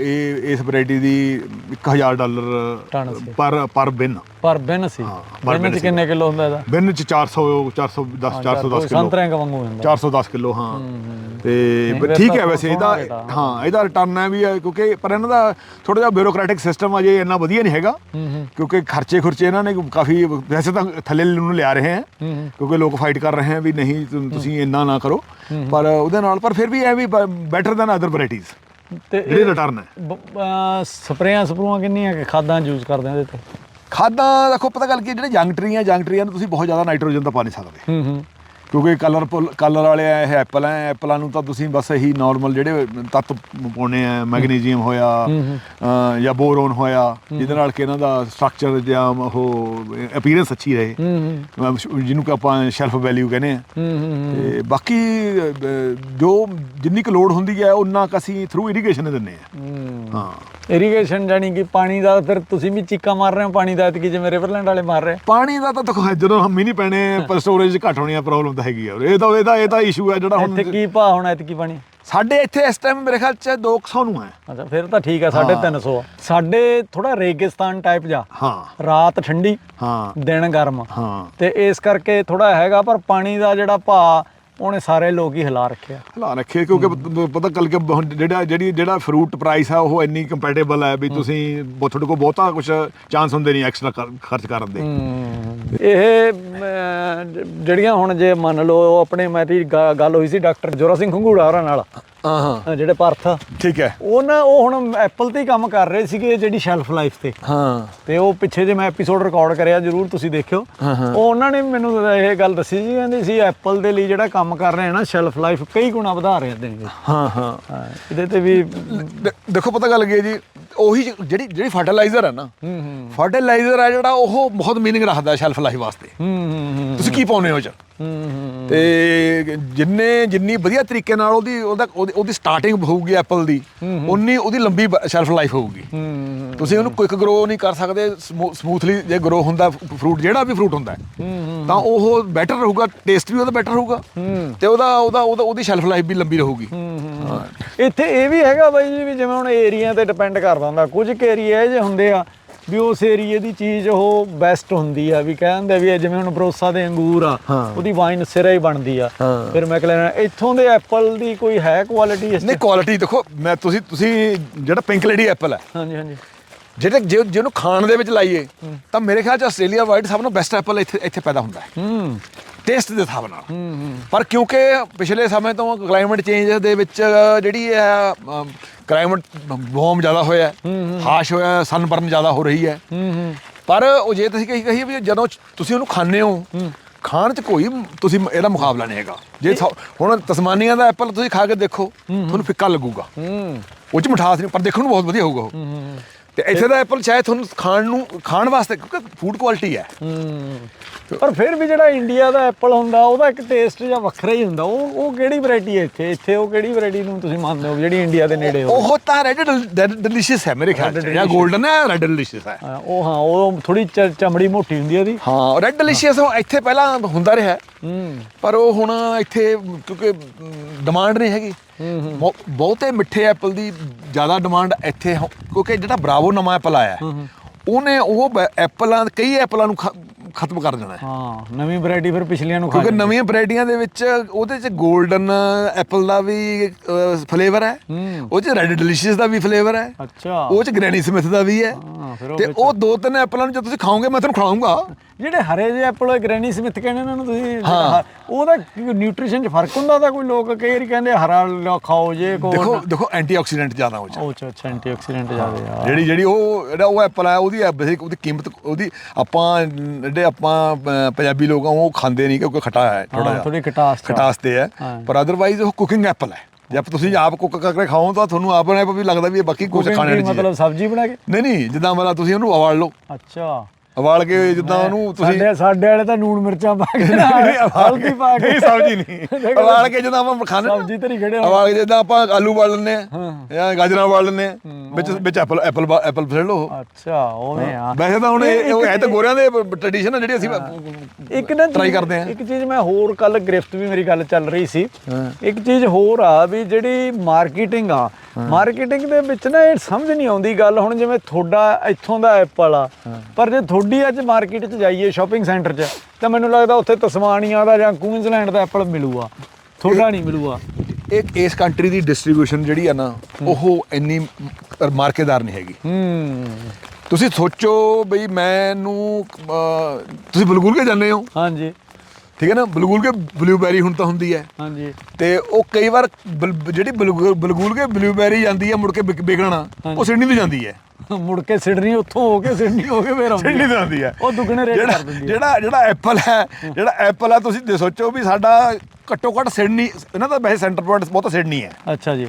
ਇਹ ਇਸ ਵੈਰਾਈਟੀ ਦੀ 1000 ਡਾਲਰ ਟਨ ਸੀ। ਪਰ ਪਰ ਬਿਨ। ਪਰ ਬਿਨ ਸੀ? ਹਾਂ, ਪਰ ਬਿਨ ਬਿਨ ਚ ਸੀ। ਕਿੰਨੇ ਕਿਲੋ ਹੁੰਦਾ ਇਹਦਾ? ਬਿਨ ਚ 400 410 410 ਕਿਲੋ। ਸੰਤਰਿਆਂ ਵਾਂਗੂ ਹੁੰਦਾ। 410 ਕਿਲੋ ਹਾਂ। ਤੇ ਠੀਕ ਤਾਂ ਹੈ ਵੈਸੇ ਸੋਹਣਾ ਇਹਦਾ ਰੇਟ ਆ। ਹਾਂ ਇਹਦਾ ਰਿਟਰਨ ਹੈ ਵੀ ਹੈ ਕਿਉਂਕਿ ਪਰ ਇਹਨਾਂ ਦਾ ਥੋੜਾ ਜਿਹਾ ਬਿਊਰੋਕ੍ਰੈਟਿਕ ਸਿਸਟਮ ਅਜੇ ਇੰਨਾ ਵਧੀਆ ਨਹੀਂ ਹੈਗਾ। ਹੂੰ ਹੂੰ। ਕਿਉਂਕਿ ਖਰਚੇ ਖੁਰਚੇ ਇਹਨਾਂ ਨੇ ਕਾਫੀ ਵੈਸੇ ਤਾਂ ਥੱਲੇ ਨੂੰ ਲਿਆ ਰਹੇ ਹੈ। ਹੂੰ ਹੂੰ। ਕਿਉਂਕਿ ਲੋਕ ਫਾਈਟ ਕਰ ਰਹੇ ਹੈ ਵੀ ਨਹੀਂ ਤੁਸੀਂ ਇੰਨਾ ਨਾ ਕਰੋ। ਪਰ ਉਹਦੇ ਨਾਲ ਪਰ ਫਿਰ ਵੀ ਐ ਵੀ ਬੈਟਰ ਦੈਨ ਅਦਰ ਵੈਰਾਈਟੀਜ਼ ਤੇ ਜਿਹੜੀ ਰਿਟਰਨ ਹੈ। ਸਪਰੇਆਂ ਸਪਰੂਆਂ ਕਿੰਨੀਆਂ ਕਿ ਖਾਦਾਂ ਯੂਜ਼ ਕਰਦੇ ਆ ਇਹਦੇ ਤੇ? ਖਾਦਾਂ ਦੇਖੋ ਪਤਾ ਗੱਲ ਕੀ ਹੈ, ਜਿਹੜੇ ਜੰਗ ਟਰੀਆਂ ਜੰਗ ਟਰੀਆਂ ਨੂੰ ਤੁਸੀਂ ਬਹੁਤ ਜ਼ਿਆਦਾ ਨਾਈਟ੍ਰੋਜਨ ਤਾਂ ਪਾ ਨਹੀਂ ਸਕਦੇ। ਹੂੰ ਹੂੰ। ਕਿਉਂਕਿ ਕਲਰਫੁਲ ਕਲਰ ਵਾਲੇ ਆ ਇਹ ਐਪਲ ਹੈ ਐਪਲਾਂ ਨੂੰ ਤਾਂ ਤੁਸੀਂ ਬਸ ਇਹੀ ਨਾਰਮਲ ਜਿਹੜੇ ਤੱਤ ਪਾਉਣੇ ਆ ਮੈਗਨੀਜ਼ੀਅਮ ਹੋਇਆ ਜਾਂ ਬੋਰੋਨ ਹੋਇਆ ਜਿਹਦੇ ਨਾਲ ਕਿ ਇਹਨਾਂ ਦਾ ਸਟਰਕਚਰ ਜਾਂ ਉਹ ਅਪੀਅਰੈਂਸ ਅੱਛੀ ਰਹੇ। ਜਿਹਨੂੰ ਕਿ ਆਪਾਂ ਸ਼ੈਲਫ ਵੈਲਿਊ ਕਹਿੰਦੇ ਆ। ਤੇ ਬਾਕੀ ਜੋ ਜਿੰਨੀ ਕੁ ਲੋਡ ਹੁੰਦੀ ਹੈ ਉਹਨਾਂ ਕੁ ਅਸੀਂ ਥਰੂ ਇਰੀਗੇਸ਼ਨ ਦਿੰਦੇ ਆ। ਹੂੰ। ਇਰੀਗੇਸ਼ਨ ਜਾਨੀ ਕਿ ਪਾਣੀ ਦਾ ਫਿਰ ਤੁਸੀਂ ਵੀ ਚੀਕਾ ਮਾਰ ਰਹੇ ਹੋ ਪਾਣੀ ਦਾ ਐਤਕੀ ਜਿਵੇਂ ਰਿਵਰਲੈਂਡ ਵਾਲੇ ਮਾਰ ਰਹੇ ਪਾਣੀ ਦਾ ਤਾਂ ਦੇਖੋ ਜਦੋਂ ਹਮ ਨਹੀਂ ਪੈਣੇ ਪਰ ਸਟੋਰੇਜ ਘੱਟ ਹੋਣੀ ਆ ਪ੍ਰੋਬਲਮ ਤਾਂ ਹੈਗੀ ਆ। ਇਹ ਤਾਂ ਇਹਦਾ ਇਹ ਤਾਂ ਇਸ਼ੂ ਹੈ ਜਿਹੜਾ ਇੱਥੇ ਹੁਣ ਕੀ ਭਾਅ ਹੋਣਾ ਐਤਕੀ ਪਾਣੀ ਸਾਡੇ ਇੱਥੇ ਇਸ ਟਾਈਮ ਮੇਰੇ ਖਿਆਲ ਚ 200 ਨੂੰ ਹੈ। ਅੱਛਾ ਫਿਰ ਤਾਂ ਠੀਕ ਆ 350 ਆ। ਸਾਡੇ ਥੋੜਾ ਰੇਗਿਸਤਾਨ ਟਾਈਪ ਜਾ। ਹਾਂ। ਰਾਤ ਠੰਡੀ ਹਾਂ। ਦਿਨ ਗਰਮ। ਹਾਂ। ਤੇ ਇਸ ਕਰਕੇ ਥੋੜਾ ਹੈਗਾ ਪਰ ਪਾਣੀ ਦਾ ਜਿਹੜਾ ਭਾਅ ਉਹਨੇ ਸਾਰੇ ਲੋਕ ਹੀ ਹਿਲਾ ਰੱਖਿਆ। ਹਲਾ ਰੱਖੇ ਕਿਉਂਕਿ ਪਤ- ਪਤਾ ਕੱਲ ਕੇ ਜਿਹੜਾ ਜਿਹੜੀ ਜਿਹੜਾ ਫਰੂਟ ਪ੍ਰਾਈਸ ਆ ਉਹ ਇੰਨੀ ਕੰਪੈਟੇਬਲ ਹੈ ਵੀ ਤੁਸੀਂ ਤੁਹਾਡੇ ਕੋਲ ਬਹੁਤਾ ਕੁਝ ਚਾਂਸ ਹੁੰਦੇ ਨਹੀਂ ਐਕਸਟਰਾ ਖਰਚ ਕਰਨ ਦੇ। ਇਹ ਅਮ, ਜਿਹੜੀਆਂ ਹੁਣ ਜੇ ਮੰਨ ਲਓ ਆਪਣੇ ਮੇਰੀ ਗ- ਗੱਲ ਹੋਈ ਸੀ ਡਾਕਟਰ ਜੋਰਾ ਸਿੰਘ ਖੰਗੂੜਾ ਹੋਰਾਂ ਨਾਲ। ਹਾਂ। ਹਾਂ ਅ, ਜਿਹੜੇ ਪਰਥ। ਠੀਕ ਹੈ। ਉਹ ਨਾ ਉਹ ਹੁਣ ਐਪਲ ਤੇ ਹੀ ਕੰਮ ਕਰ ਰਹੇ ਸੀਗੇ ਜਿਹੜੀ ਸ਼ੈਲਫ ਲਾਈਫ ਤੇ। ਹਾਂ। ਤੇ ਉਹ ਪਿੱਛੇ ਜੇ ਮੈਂ ਐਪੀਸੋਡ ਰਿਕਾਰਡ ਕਰਿਆ ਜਰੂਰ ਤੁਸੀਂ ਦੇਖਿਓ। ਉਹ ਉਹਨਾਂ ਨੇ ਮੈਨੂੰ ਇਹ ਗੱਲ ਦੱਸੀ ਸੀ ਕਹਿੰਦੇ ਸੀ ਐਪਲ ਦੇ ਲਈ ਜਿਹੜਾ ਕੰਮ ਕਰ ਰਹੇ ਆ ਨਾ ਸ਼ੈਲਫ ਲਾਈਫ ਕਈ ਗੁਣਾ ਵਧਾ ਰਹੇ ਦੇਣਗੇ ਹਾਂ ਹਾਂ। ਹਾਂ ਇਹਦੇ ਤੇ ਵੀ ਦੇ- ਦੇਖੋ ਪਤਾ ਗੱਲ ਕੀ ਹੈ ਜੀ? ਉਹੀ ਜਿਹੜੀ ਜਿਹੜੀ ਫਰਟੀਲਾਈਜ਼ਰ ਹੈ ਨਾ ਹੂੰ ਹੂੰ ਫਰਟੀਲਾਈਜ਼ਰ ਹੈ ਜਿਹੜਾ ਉਹ ਬਹੁਤ ਮੀਨਿੰਗ ਰੱਖਦਾ ਸ਼ੈਲਫ ਲਾਈਫ ਵਾਸਤੇ। ਹੂੰ ਹੂੰ ਤੁਸੀਂ ਕੀ ਪਾਉਨੇ ਹੋ ਚ? ਹੂੰ ਹੂੰ ਤੇ ਜਿੰਨੇ ਜਿੰਨੀ ਵਧੀਆ ਤਰੀਕੇ ਨਾਲ ਉਹਦੀ ਉਹਦਾ ਉਹਦੀ- ਸਟਾਰਟਿੰਗ ਹੋਊਗੀ ਐਪਲ ਦੀ ਉਨੀ ਉਹਦੀ ਲੰਬੀ ਸ਼ੈਲਫ ਲਾਈਫ ਹੋਊਗੀ। ਹੂੰ ਤੁਸੀਂ ਉਹਨੂੰ ਕੁਇਕ ਗਰੋ ਨਹੀਂ ਕਰ ਸਕਦੇ ਸਮੂਥਲੀ ਜੇ ਗਰੋ ਹੁੰਦਾ ਫਰੂਟ ਜਿਹੜਾ ਵੀ ਫਰੂਟ ਹੁੰਦਾ। ਹੈ, ਹੂੰ ਤਾਂ ਉਹ ਬੈਟਰ ਰਹੂਗਾ ਟੇਸਟ ਵੀ ਉਹਦਾ ਬੈਟਰ ਹੋਊਗਾ। ਹੂੰ। ਤੇ ਉਹਦਾ ਉਹਦਾ ਉਹਦਾ- ਸ਼ੈਲਫ ਲਾਈਫ ਵੀ ਲੰਬੀ ਰਹੂਗੀ। ਹੂੰ ਇੱਥੇ ਇਹ ਵੀ ਹੈਗਾ ਬਾਈ ਜੀ ਵੀ ਜਿਵੇਂ ਹੁਣ ਏਰੀਆ ਤੇ ਡਿਪੈਂਡ ਕਰਦਾ ਹੁੰਦਾ ਕੁਝ ਕੁ ਏਰੀਆ ਜੇ ਹੁੰਦੇ ਆ ਵੀ ਉਸ ਏਰੀਏ ਦੀ ਚੀਜ਼ ਉਹ ਬੈਸਟ ਹੁੰਦੀ ਆ ਵੀ ਕਹਿੰਦੇ ਵੀ ਇਹ ਜਿਵੇਂ ਹੁਣ ਬਰੋਸਾ ਦੇ ਅੰਗੂਰ ਆ। ਉਹਦੀ ਵਾਈਨ ਸਿਰਾ ਹੀ ਬਣਦੀ ਆ। ਫਿਰ ਮੈਂ ਕਹਿੰਦਾ ਇੱਥੋਂ ਦੇ ਐਪਲ ਦੀ ਕੋਈ ਹੈ ਕੁਆਲਿਟੀ ਇਸ? ਨਹੀਂ ਕੁਆਲਿਟੀ ਦੇਖੋ ਮੈਂ ਤੁਸੀਂ ਤੁਸੀਂ ਜਿਹੜਾ ਪਿੰਕ ਲੇਡੀ ਐਪਲ ਹੈ ਹਾਂਜੀ ਹਾਂਜੀ। ਜਿਹੜੇ ਜੇ ਜਿਹਨੂੰ ਖਾਣ ਦੇ ਵਿੱਚ ਲਾਈਏ ਤਾਂ ਮੇਰੇ ਖਿਆਲ ਚ ਆਸਟ੍ਰੇਲੀਆ ਵਾਈਡ ਸਭ ਨੂੰ ਬੈਸਟ ਐਪਲ ਇੱਥੇ ਇੱਥੇ ਪੈਦਾ ਹੁੰਦਾ ਹੈ। ਹੂੰ। ਟੇਸਟ ਦੇ ਹਿਸਾਬ ਨਾਲ। ਪਰ ਕਿਉਂਕਿ ਪਿਛਲੇ ਸਮੇਂ ਤੋਂ ਕਲਾਈਮੇਟ ਚੇਂਜ ਦੇ ਵਿੱਚ ਜਿਹੜੀ ਹੈ ਕਲਾਈਮੇਟ ਵਾਰਮ ਜ਼ਿਆਦਾ ਹੋਇਆ ਹੈ ਹਾਸ਼ ਹੋਇਆ ਸਨਬਰਨ ਜ਼ਿਆਦਾ ਹੋ ਰਹੀ ਹੈ। ਪਰ ਉਹ ਜੇ ਤੁਸੀਂ ਕਹੀ ਕਹੀ ਵੀ ਜਦੋਂ ਤੁਸੀਂ ਉਹਨੂੰ ਖਾਂਦੇ ਹੋ ਖਾਣ ਚ ਕੋਈ ਤੁਸੀਂ ਇਹਦਾ ਮੁਕਾਬਲਾ ਨਹੀਂ ਹੈਗਾ। ਜੇ ਹੁਣ ਤਸਮਾਨੀਆ ਦਾ ਐਪਲ ਤੁਸੀਂ ਖਾ ਕੇ ਦੇਖੋ ਤੁਹਾਨੂੰ ਫਿੱਕਾ ਲੱਗੂਗਾ। ਉਹ ਚ ਮਿਠਾਸ ਨਹੀਂ ਪਰ ਦੇਖਣ ਨੂੰ ਬਹੁਤ ਵਧੀਆ ਹੋਊਗਾ ਉਹ। ਤੇ ਇੱਥੇ ਦਾ ਐਪਲ ਸ਼ਾਇਦ ਤੁਹਾਨੂੰ ਖਾਣ ਨੂੰ ਖਾਣ ਵਾਸਤੇ ਕਿਉਂਕਿ ਫੂਡ ਕੁਆਲਿਟੀ ਹੈ। ਹੂੰ। ਪਰ ਫਿਰ ਵੀ ਜਿਹੜਾ ਇੰਡੀਆ ਦਾ ਐਪਲ ਹੁੰਦਾ ਉਹਦਾ ਇੱਕ ਟੇਸਟ ਜਾਂ ਵੱਖਰਾ ਹੀ ਹੁੰਦਾ। ਉਹ ਉਹ ਕਿਹੜੀ ਵੈਰਾਈਟੀ ਹੈ ਇੱਥੇ? ਇੱਥੇ ਉਹ ਕਿਹੜੀ ਵੈਰਾਈਟੀ ਨੂੰ ਤੁਸੀਂ ਮੰਨਦੇ ਹੋ ਜਿਹੜੀ ਇੰਡੀਆ ਦੇ ਨੇੜੇ ਹੋ ਉਹ ਤਾਂ ਰੈਡ ਡਿਲੀਸ਼ੀਅਸ ਹੈ ਮੇਰੇ ਖਿਆਲ ਚ। ਜਾਂ 골ਡਨ ਹੈ ਰੈਡ ਡਿਲੀਸ਼ੀਅਸ ਹੈ। ਉਹ ਹਾਂ ਉਹ ਥੋੜੀ ਚਮੜੀ ਮੋਟੀ ਹੁੰਦੀ ਹੈ ਉਹਦੀ। ਹਾਂ ਰੈਡ ਡਿਲੀਸ਼ੀਅਸ ਇੱਥੇ ਪਹਿਲਾਂ ਹੁੰਦਾ ਰਿਹਾ। ਹੂੰ। ਪਰ ਉਹ ਹੁਣ ਇੱਥੇ ਕਿਉਂਕਿ ਡਿਮਾਂਡ ਨਹੀਂ ਹੈਗੀ। ਬਹੁ- ਬਹੁਤੇ ਮਿੱਠੇ ਐਪਲ ਦੀ ਜ਼ਿਆਦਾ ਡਿਮਾਂਡ ਇੱਥੇ ਹੋ- ਕਿਉਂਕਿ ਜਿਹੜਾ ਬਰਾਵੋ ਨਵਾਂ ਐਪਲ ਆਇਆ ਹੈ, ਉਹਨੇ ਉਹ ਬ- ਐਪਲਾਂ ਕਈ ਐਪਲਾਂ ਨੂੰ ਖ- ਖਤਮ ਕਰ ਦੇਣਾ ਹੈ। ਹਾਂ ਨਵੀਂ ਵੈਰਾਈਟੀ ਫਿਰ ਪਿਛਲੀਆਂ ਨੂੰ ਖਾ ਕਿਉਂਕਿ ਜਾਂਦੀ। ਨਵੀਆਂ ਵੈਰਾਈਟੀਆਂ ਦੇ ਵਿੱਚ ਉਹਦੇ ਚ 골ਡਨ ਐਪਲ ਦਾ ਵੀ ਫਲੇਵਰ ਹੈ। ਹੂੰ। ਉਹ ਚ ਰੈਡ ਡਿਲੀਸ਼ੀਅਸ ਦਾ ਵੀ ਫਲੇਵਰ ਹੈ। ਅੱਛਾ। ਉਹ ਚ ਗ੍ਰੈਨੀ ਸਮਿਥ ਦਾ ਵੀ ਹੈ। ਹਾਂ ਫਿਰ ਉਹ ਤੇ ਵਿੱਚ- ਉਹ ਦੋ ਤਿੰਨ ਐਪਲਾਂ ਨੂੰ ਜੇ ਤੁਸੀਂ ਖਾਓਗੇ ਮੈਂ ਤੁਹਾਨੂੰ ਖਿਲਾਉਂਗਾ ਜਿਹੜੇ ਹਰੇ ਜਿਹੇ ਐਪਲ ਗ੍ਰੈਨੀ ਸਮਿਥ ਕਹਿੰਦੇ ਇਹਨਾਂ ਨੂੰ ਤੁਸੀਂ। ਉਹਦਾ ਨਿਊਟ੍ਰੀਸ਼ਨ ਚ ਫ਼ਰਕ ਹੁੰਦਾ ਤਾਂ ਕੋਈ ਲੋਕ ਕਈ ਵਾਰੀ ਕਹਿੰਦੇ ਹਰਾ ਲਿਆ ਖਾਓ ਜੇ ਕੋ ਦੇਖੋ ਦੇਖੋ ਐਂਟੀਆਕਸੀਡੈਂਟ ਜ਼ਿਆਦਾ ਹੋ ਉਹ ਚ ਅੱਛਾ ਐਂਟੀਆਕਸੀਡੈਂਟ ਜ਼ਿਆਦਾ ਆ ਜਿਹੜੀ ਜਿਹੜੀ ਉਹ ਜਿਹੜਾ ਉਹ ਐਪਲ ਹੈ ਉਹਦੀ ਬੇਸਿਕ ਉਹਦੀ ਕੀਮਤ ਉਹਦੀ ਆਪਾਂ ਜਿਹੜੇ ਆਪਾਂ ਪੰਜਾਬੀ ਲੋਕ ਆ ਉਹ ਖਾਂਦੇ ਨਹੀਂ ਕਿਉਂਕਿ ਖਟਾ ਹੈ ਥੋੜਾ ਜਿਹਾ। ਥੋੜੀ ਖਟਾਸ ਆ। ਖਟਾਸ ਤੇ ਹੈ। ਪਰ ਅਦਰਵਾਈਜ਼ ਉਹ ਕੁਕਿੰਗ ਐਪਲ ਹੈ। ਜੇ ਆਪ ਤੁਸੀਂ ਆਪ ਕੁੱਕ ਕਰਕੇ ਖਾਓ ਤਾਂ ਤੁਹਾਨੂੰ ਆਪਣੇ ਆਪ ਵੀ ਲੱਗਦਾ ਵੀ ਇਹ ਬਾਕੀ ਕੁਝ ਖਾਣੇ ਕੀ ਦੀ ਚੀਜ਼ ਹੈ। ਮਤਲਬ ਸਬਜ਼ੀ ਬਣਾ ਕੇ? ਨਹੀਂ ਨਹੀਂ ਜਿੱਦਾਂ ਮਤਲਬ ਤੁਸੀਂ ਉਹਨੂੰ ਉਬਾਲ ਲਓ। ਅੱਛਾ। ਉਬਾਲ ਕੇ ਜਿੱਦਾਂ ਉਹਨੂੰ ਤੁਸੀਂ ਸਾਡੇ ਸਾਡੇ ਵਾਲੇ ਤਾਂ ਨੂਣ ਮਿਰਚਾਂ ਪਾ ਕੇ ਹਲਦੀ ਪਾ ਕੇ। ਨਹੀਂ ਸਬਜ਼ੀ ਨਹੀਂ। ਉਬਾਲ ਕੇ ਜਦੋਂ ਆਪਾਂ ਖਾਣੇ ਸਬਜ਼ੀ ਧਰੀ ਖੜੇ ਉਬਾਲ ਕੇ ਜਿੱਦਾਂ ਆਪਾਂ ਆਲੂ ਉਬਾਲ ਲੈਂਦੇ ਆ ਜਾਂ ਗਾਜਰਾਂ ਉਬਾਲ ਲੈਂਦੇ ਆ ਵਿੱਚ ਵਿੱਚ ਐਪਲ ਐਪਲ ਐਪਲ ਫੜ ਲਓ। ਅੱਛਾ ਉਵੇਂ ਆ। ਵੈਸੇ ਤਾਂ ਹੁਣ ਇਹ ਉਹ ਹੈ ਤਾਂ ਗੋਰਿਆਂ ਦੇ ਟ੍ਰੈਡੀਸ਼ਨ ਆ ਜਿਹੜੀ ਅਸੀਂ ਇੱਕ ਨਾ ਚੀਜ਼- ਕਰਦੇ ਆ। ਇੱਕ ਚੀਜ਼ ਮੈਂ ਹੋਰ ਕੱਲ ਗ੍ਰਿਫਤ ਵੀ ਮੇਰੀ ਗੱਲ ਚੱਲ ਰਹੀ ਸੀ। ਇੱਕ ਚੀਜ਼ ਹੋਰ ਆ ਵੀ ਜਿਹੜੀ ਮਾਰਕੀਟਿੰਗ ਆ। ਮਾਰਕੀਟਿੰਗ ਦੇ ਵਿੱਚ ਨਾ ਇਹ ਸਮਝ ਨਹੀਂ ਆਉਂਦੀ ਗੱਲ। ਹੁਣ ਜਿਵੇਂ ਤੁਹਾਡਾ ਇੱਥੋਂ ਦਾ ਐਪਲ ਆ ਪਰ ਜੇ ਤੁਹਾਡੀ ਅੱਜ ਮਾਰਕੀਟ 'ਚ ਜਾਈਏ ਸ਼ਾਪਿੰਗ ਸੈਂਟਰ 'ਚ ਤਾਂ ਮੈਨੂੰ ਲੱਗਦਾ ਉੱਥੇ ਤਸਮਾਨੀਆ ਦਾ ਜਾਂ ਕੁਇਨਜ਼ਲੈਂਡ ਦਾ ਐਪਲ ਮਿਲੂਗਾ ਤੁਹਾਡਾ ਨਹੀਂ ਮਿਲੂਗਾ ਇਹ ਇਸ ਕੰਟਰੀ ਦੀ ਡਿਸਟ੍ਰੀਬਿਊਸ਼ਨ ਜਿਹੜੀ ਆ ਨਾ ਉਹ ਇੰਨੀ ਮਾਰਕੇਦਾਰ ਨਹੀਂ ਹੈਗੀ। ਹੂੰ। ਤੁਸੀਂ ਸੋਚੋ ਬਈ ਮੈਨੂੰ ਤੁਸੀਂ ਬਲਗੁਲ ਕੇ ਜਾਂਦੇ ਹੋ? ਹਾਂਜੀ। ਠੀਕ ਹੈ ਨਾ? ਬਲਗੁਲ ਕੇ ਬਲੂਬੈਰੀ ਹੁਣ ਤਾਂ ਹੁੰਦੀ ਹੈ। ਹਾਂਜੀ। ਤੇ ਉਹ ਕਈ ਵਾਰ ਜਿਹੜੀ ਬਲਗੁਲ ਕੇ ਬਲੂਬੈਰੀ ਜਾਂਦੀ ਹੈ ਮੁੜ ਕੇ ਵਿਕ- ਵਿਕਣਾ ਉਹ ਸਿਡਨੀ ਤੋਂ ਜਾਂਦੀ ਹੈ। ਮੁੜ ਕੇ ਸਿਡਨੀ ਉੱਥੋਂ ਹੋ ਕੇ ਸਿਡਨੀ ਹੋ ਕੇ ਫੇਰ ਆਉਂਦੀ ਸਿਡਨੀ। ਤੋਂ ਜਾਂਦੀ ਹੈ ਉਹ ਦੁੱਗਣੇ ਰੇਟ ਕਰ ਦਿੰਦੀ ਹੈ ਜਿਹੜਾ ਜਿਹੜਾ ਐਪਲ ਹੈ ਜਿਹੜਾ ਐਪਲ ਹੈ ਤੁਸੀਂ ਦੇ ਸੋਚੋ ਵੀ ਸਾਡਾ ਘੱਟੋ ਘੱਟ ਸਿਡਨੀ ਇਹਨਾਂ ਦਾ ਵੈਸੇ ਸੈਂਟਰ ਪੁਆਇੰਟ ਬਹੁਤਾ ਸਿਡਨੀ ਹੈ। ਅੱਛਾ ਜੀ।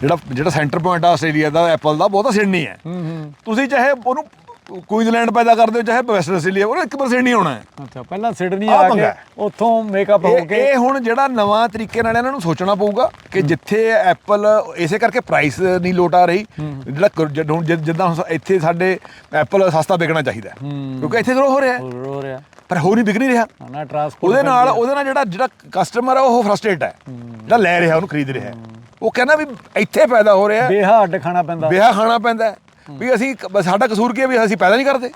ਜਿਹੜਾ ਜਿਹੜਾ ਸੈਂਟਰ ਪੁਆਇੰਟ ਆ ਆਸਟ੍ਰੇਲੀਆ ਦਾ ਐਪਲ ਦਾ ਬਹੁਤਾ ਸਿਡਨੀ ਹੈ। ਹੂੰ ਹੂੰ। ਤੁਸੀਂ ਚਾਹੇ ਉਹਨੂੰ ਕੁਈਨਜ਼ਲੈਂਡ ਪੈਦਾ ਕਰਦੇ ਹੋ ਚਾਹੇ ਵੈਸਟਰਨ ਆਸਟ੍ਰੇਲੀਆ ਉਹਨੇ 1% ਨਹੀਂ ਹੋਣਾ ਹੈ। ਅੱਛਾ ਪਹਿਲਾਂ ਸਿਡਨੀ ਆ ਕੇ। ਉੱਥੋਂ ਮੇਕਅਪ ਹੋ ਇਹ ਕੇ ਇਹ ਹੁਣ ਜਿਹੜਾ ਨਵਾਂ ਤਰੀਕੇ ਨਾਲ ਇਹਨਾਂ ਨੂੰ ਸੋਚਣਾ ਪਊਗਾ ਕਿ ਜਿੱਥੇ ਐਪਲ ਇਸੇ ਕਰਕੇ ਪ੍ਰਾਈਸ ਨਹੀਂ ਲੋਟ ਆ ਰਹੀ। ਜਿਹੜਾ ਕਰ- ਜਦ ਹੁਣ ਜਿ- ਜਿੱਦਾਂ ਹੁਣ ਇੱਥੇ ਸਾਡੇ ਐਪਲ ਸਸਤਾ ਵਿਕਣਾ ਚਾਹੀਦਾ ਹੈ। ਕਿਉਂਕਿ ਇੱਥੇ ਗਰੋ ਹੋ ਰਿਹਾ ਹੈ, ਹੋਰ ਹੋ ਰਿਹਾ। ਪਰ ਹੋ ਨਹੀਂ ਵਿਕ ਨਹੀਂ ਰਿਹਾ। ਨਾ ਟਰਾਂਸਪੋਰਟ ਉਹਦੇ ਨਾਲ ਉਹਦੇ ਨਾਲ ਜਿਹੜਾ ਜਿਹੜਾ ਕਸਟਮਰ ਆ ਉਹ ਫਰਸਟ੍ਰੇਟ ਹੈ। ਜਿਹੜਾ ਲੈ ਰਿਹਾ ਉਹਨੂੰ ਖਰੀਦ ਰਿਹਾ ਹੈ। ਉਹ ਕਹਿੰਦਾ ਵੀ ਇੱਥੇ ਪੈਦਾ ਹੋ ਰਿਹਾ ਬੇਹਾ ਅੱਡ ਖਾਣਾ ਪੈਂਦਾ। ਵਿਆਹ ਖਾਣਾ ਪੈਂਦਾ ਹੈ। ਵੀ ਅਸੀਂ ਕ- ਸਾਡਾ ਕਸੂਰ ਕੀ ਹੈ ਵੀ ਅਸੀਂ ਪੈਦਾ ਨਹੀਂ ਕਰਦੇ?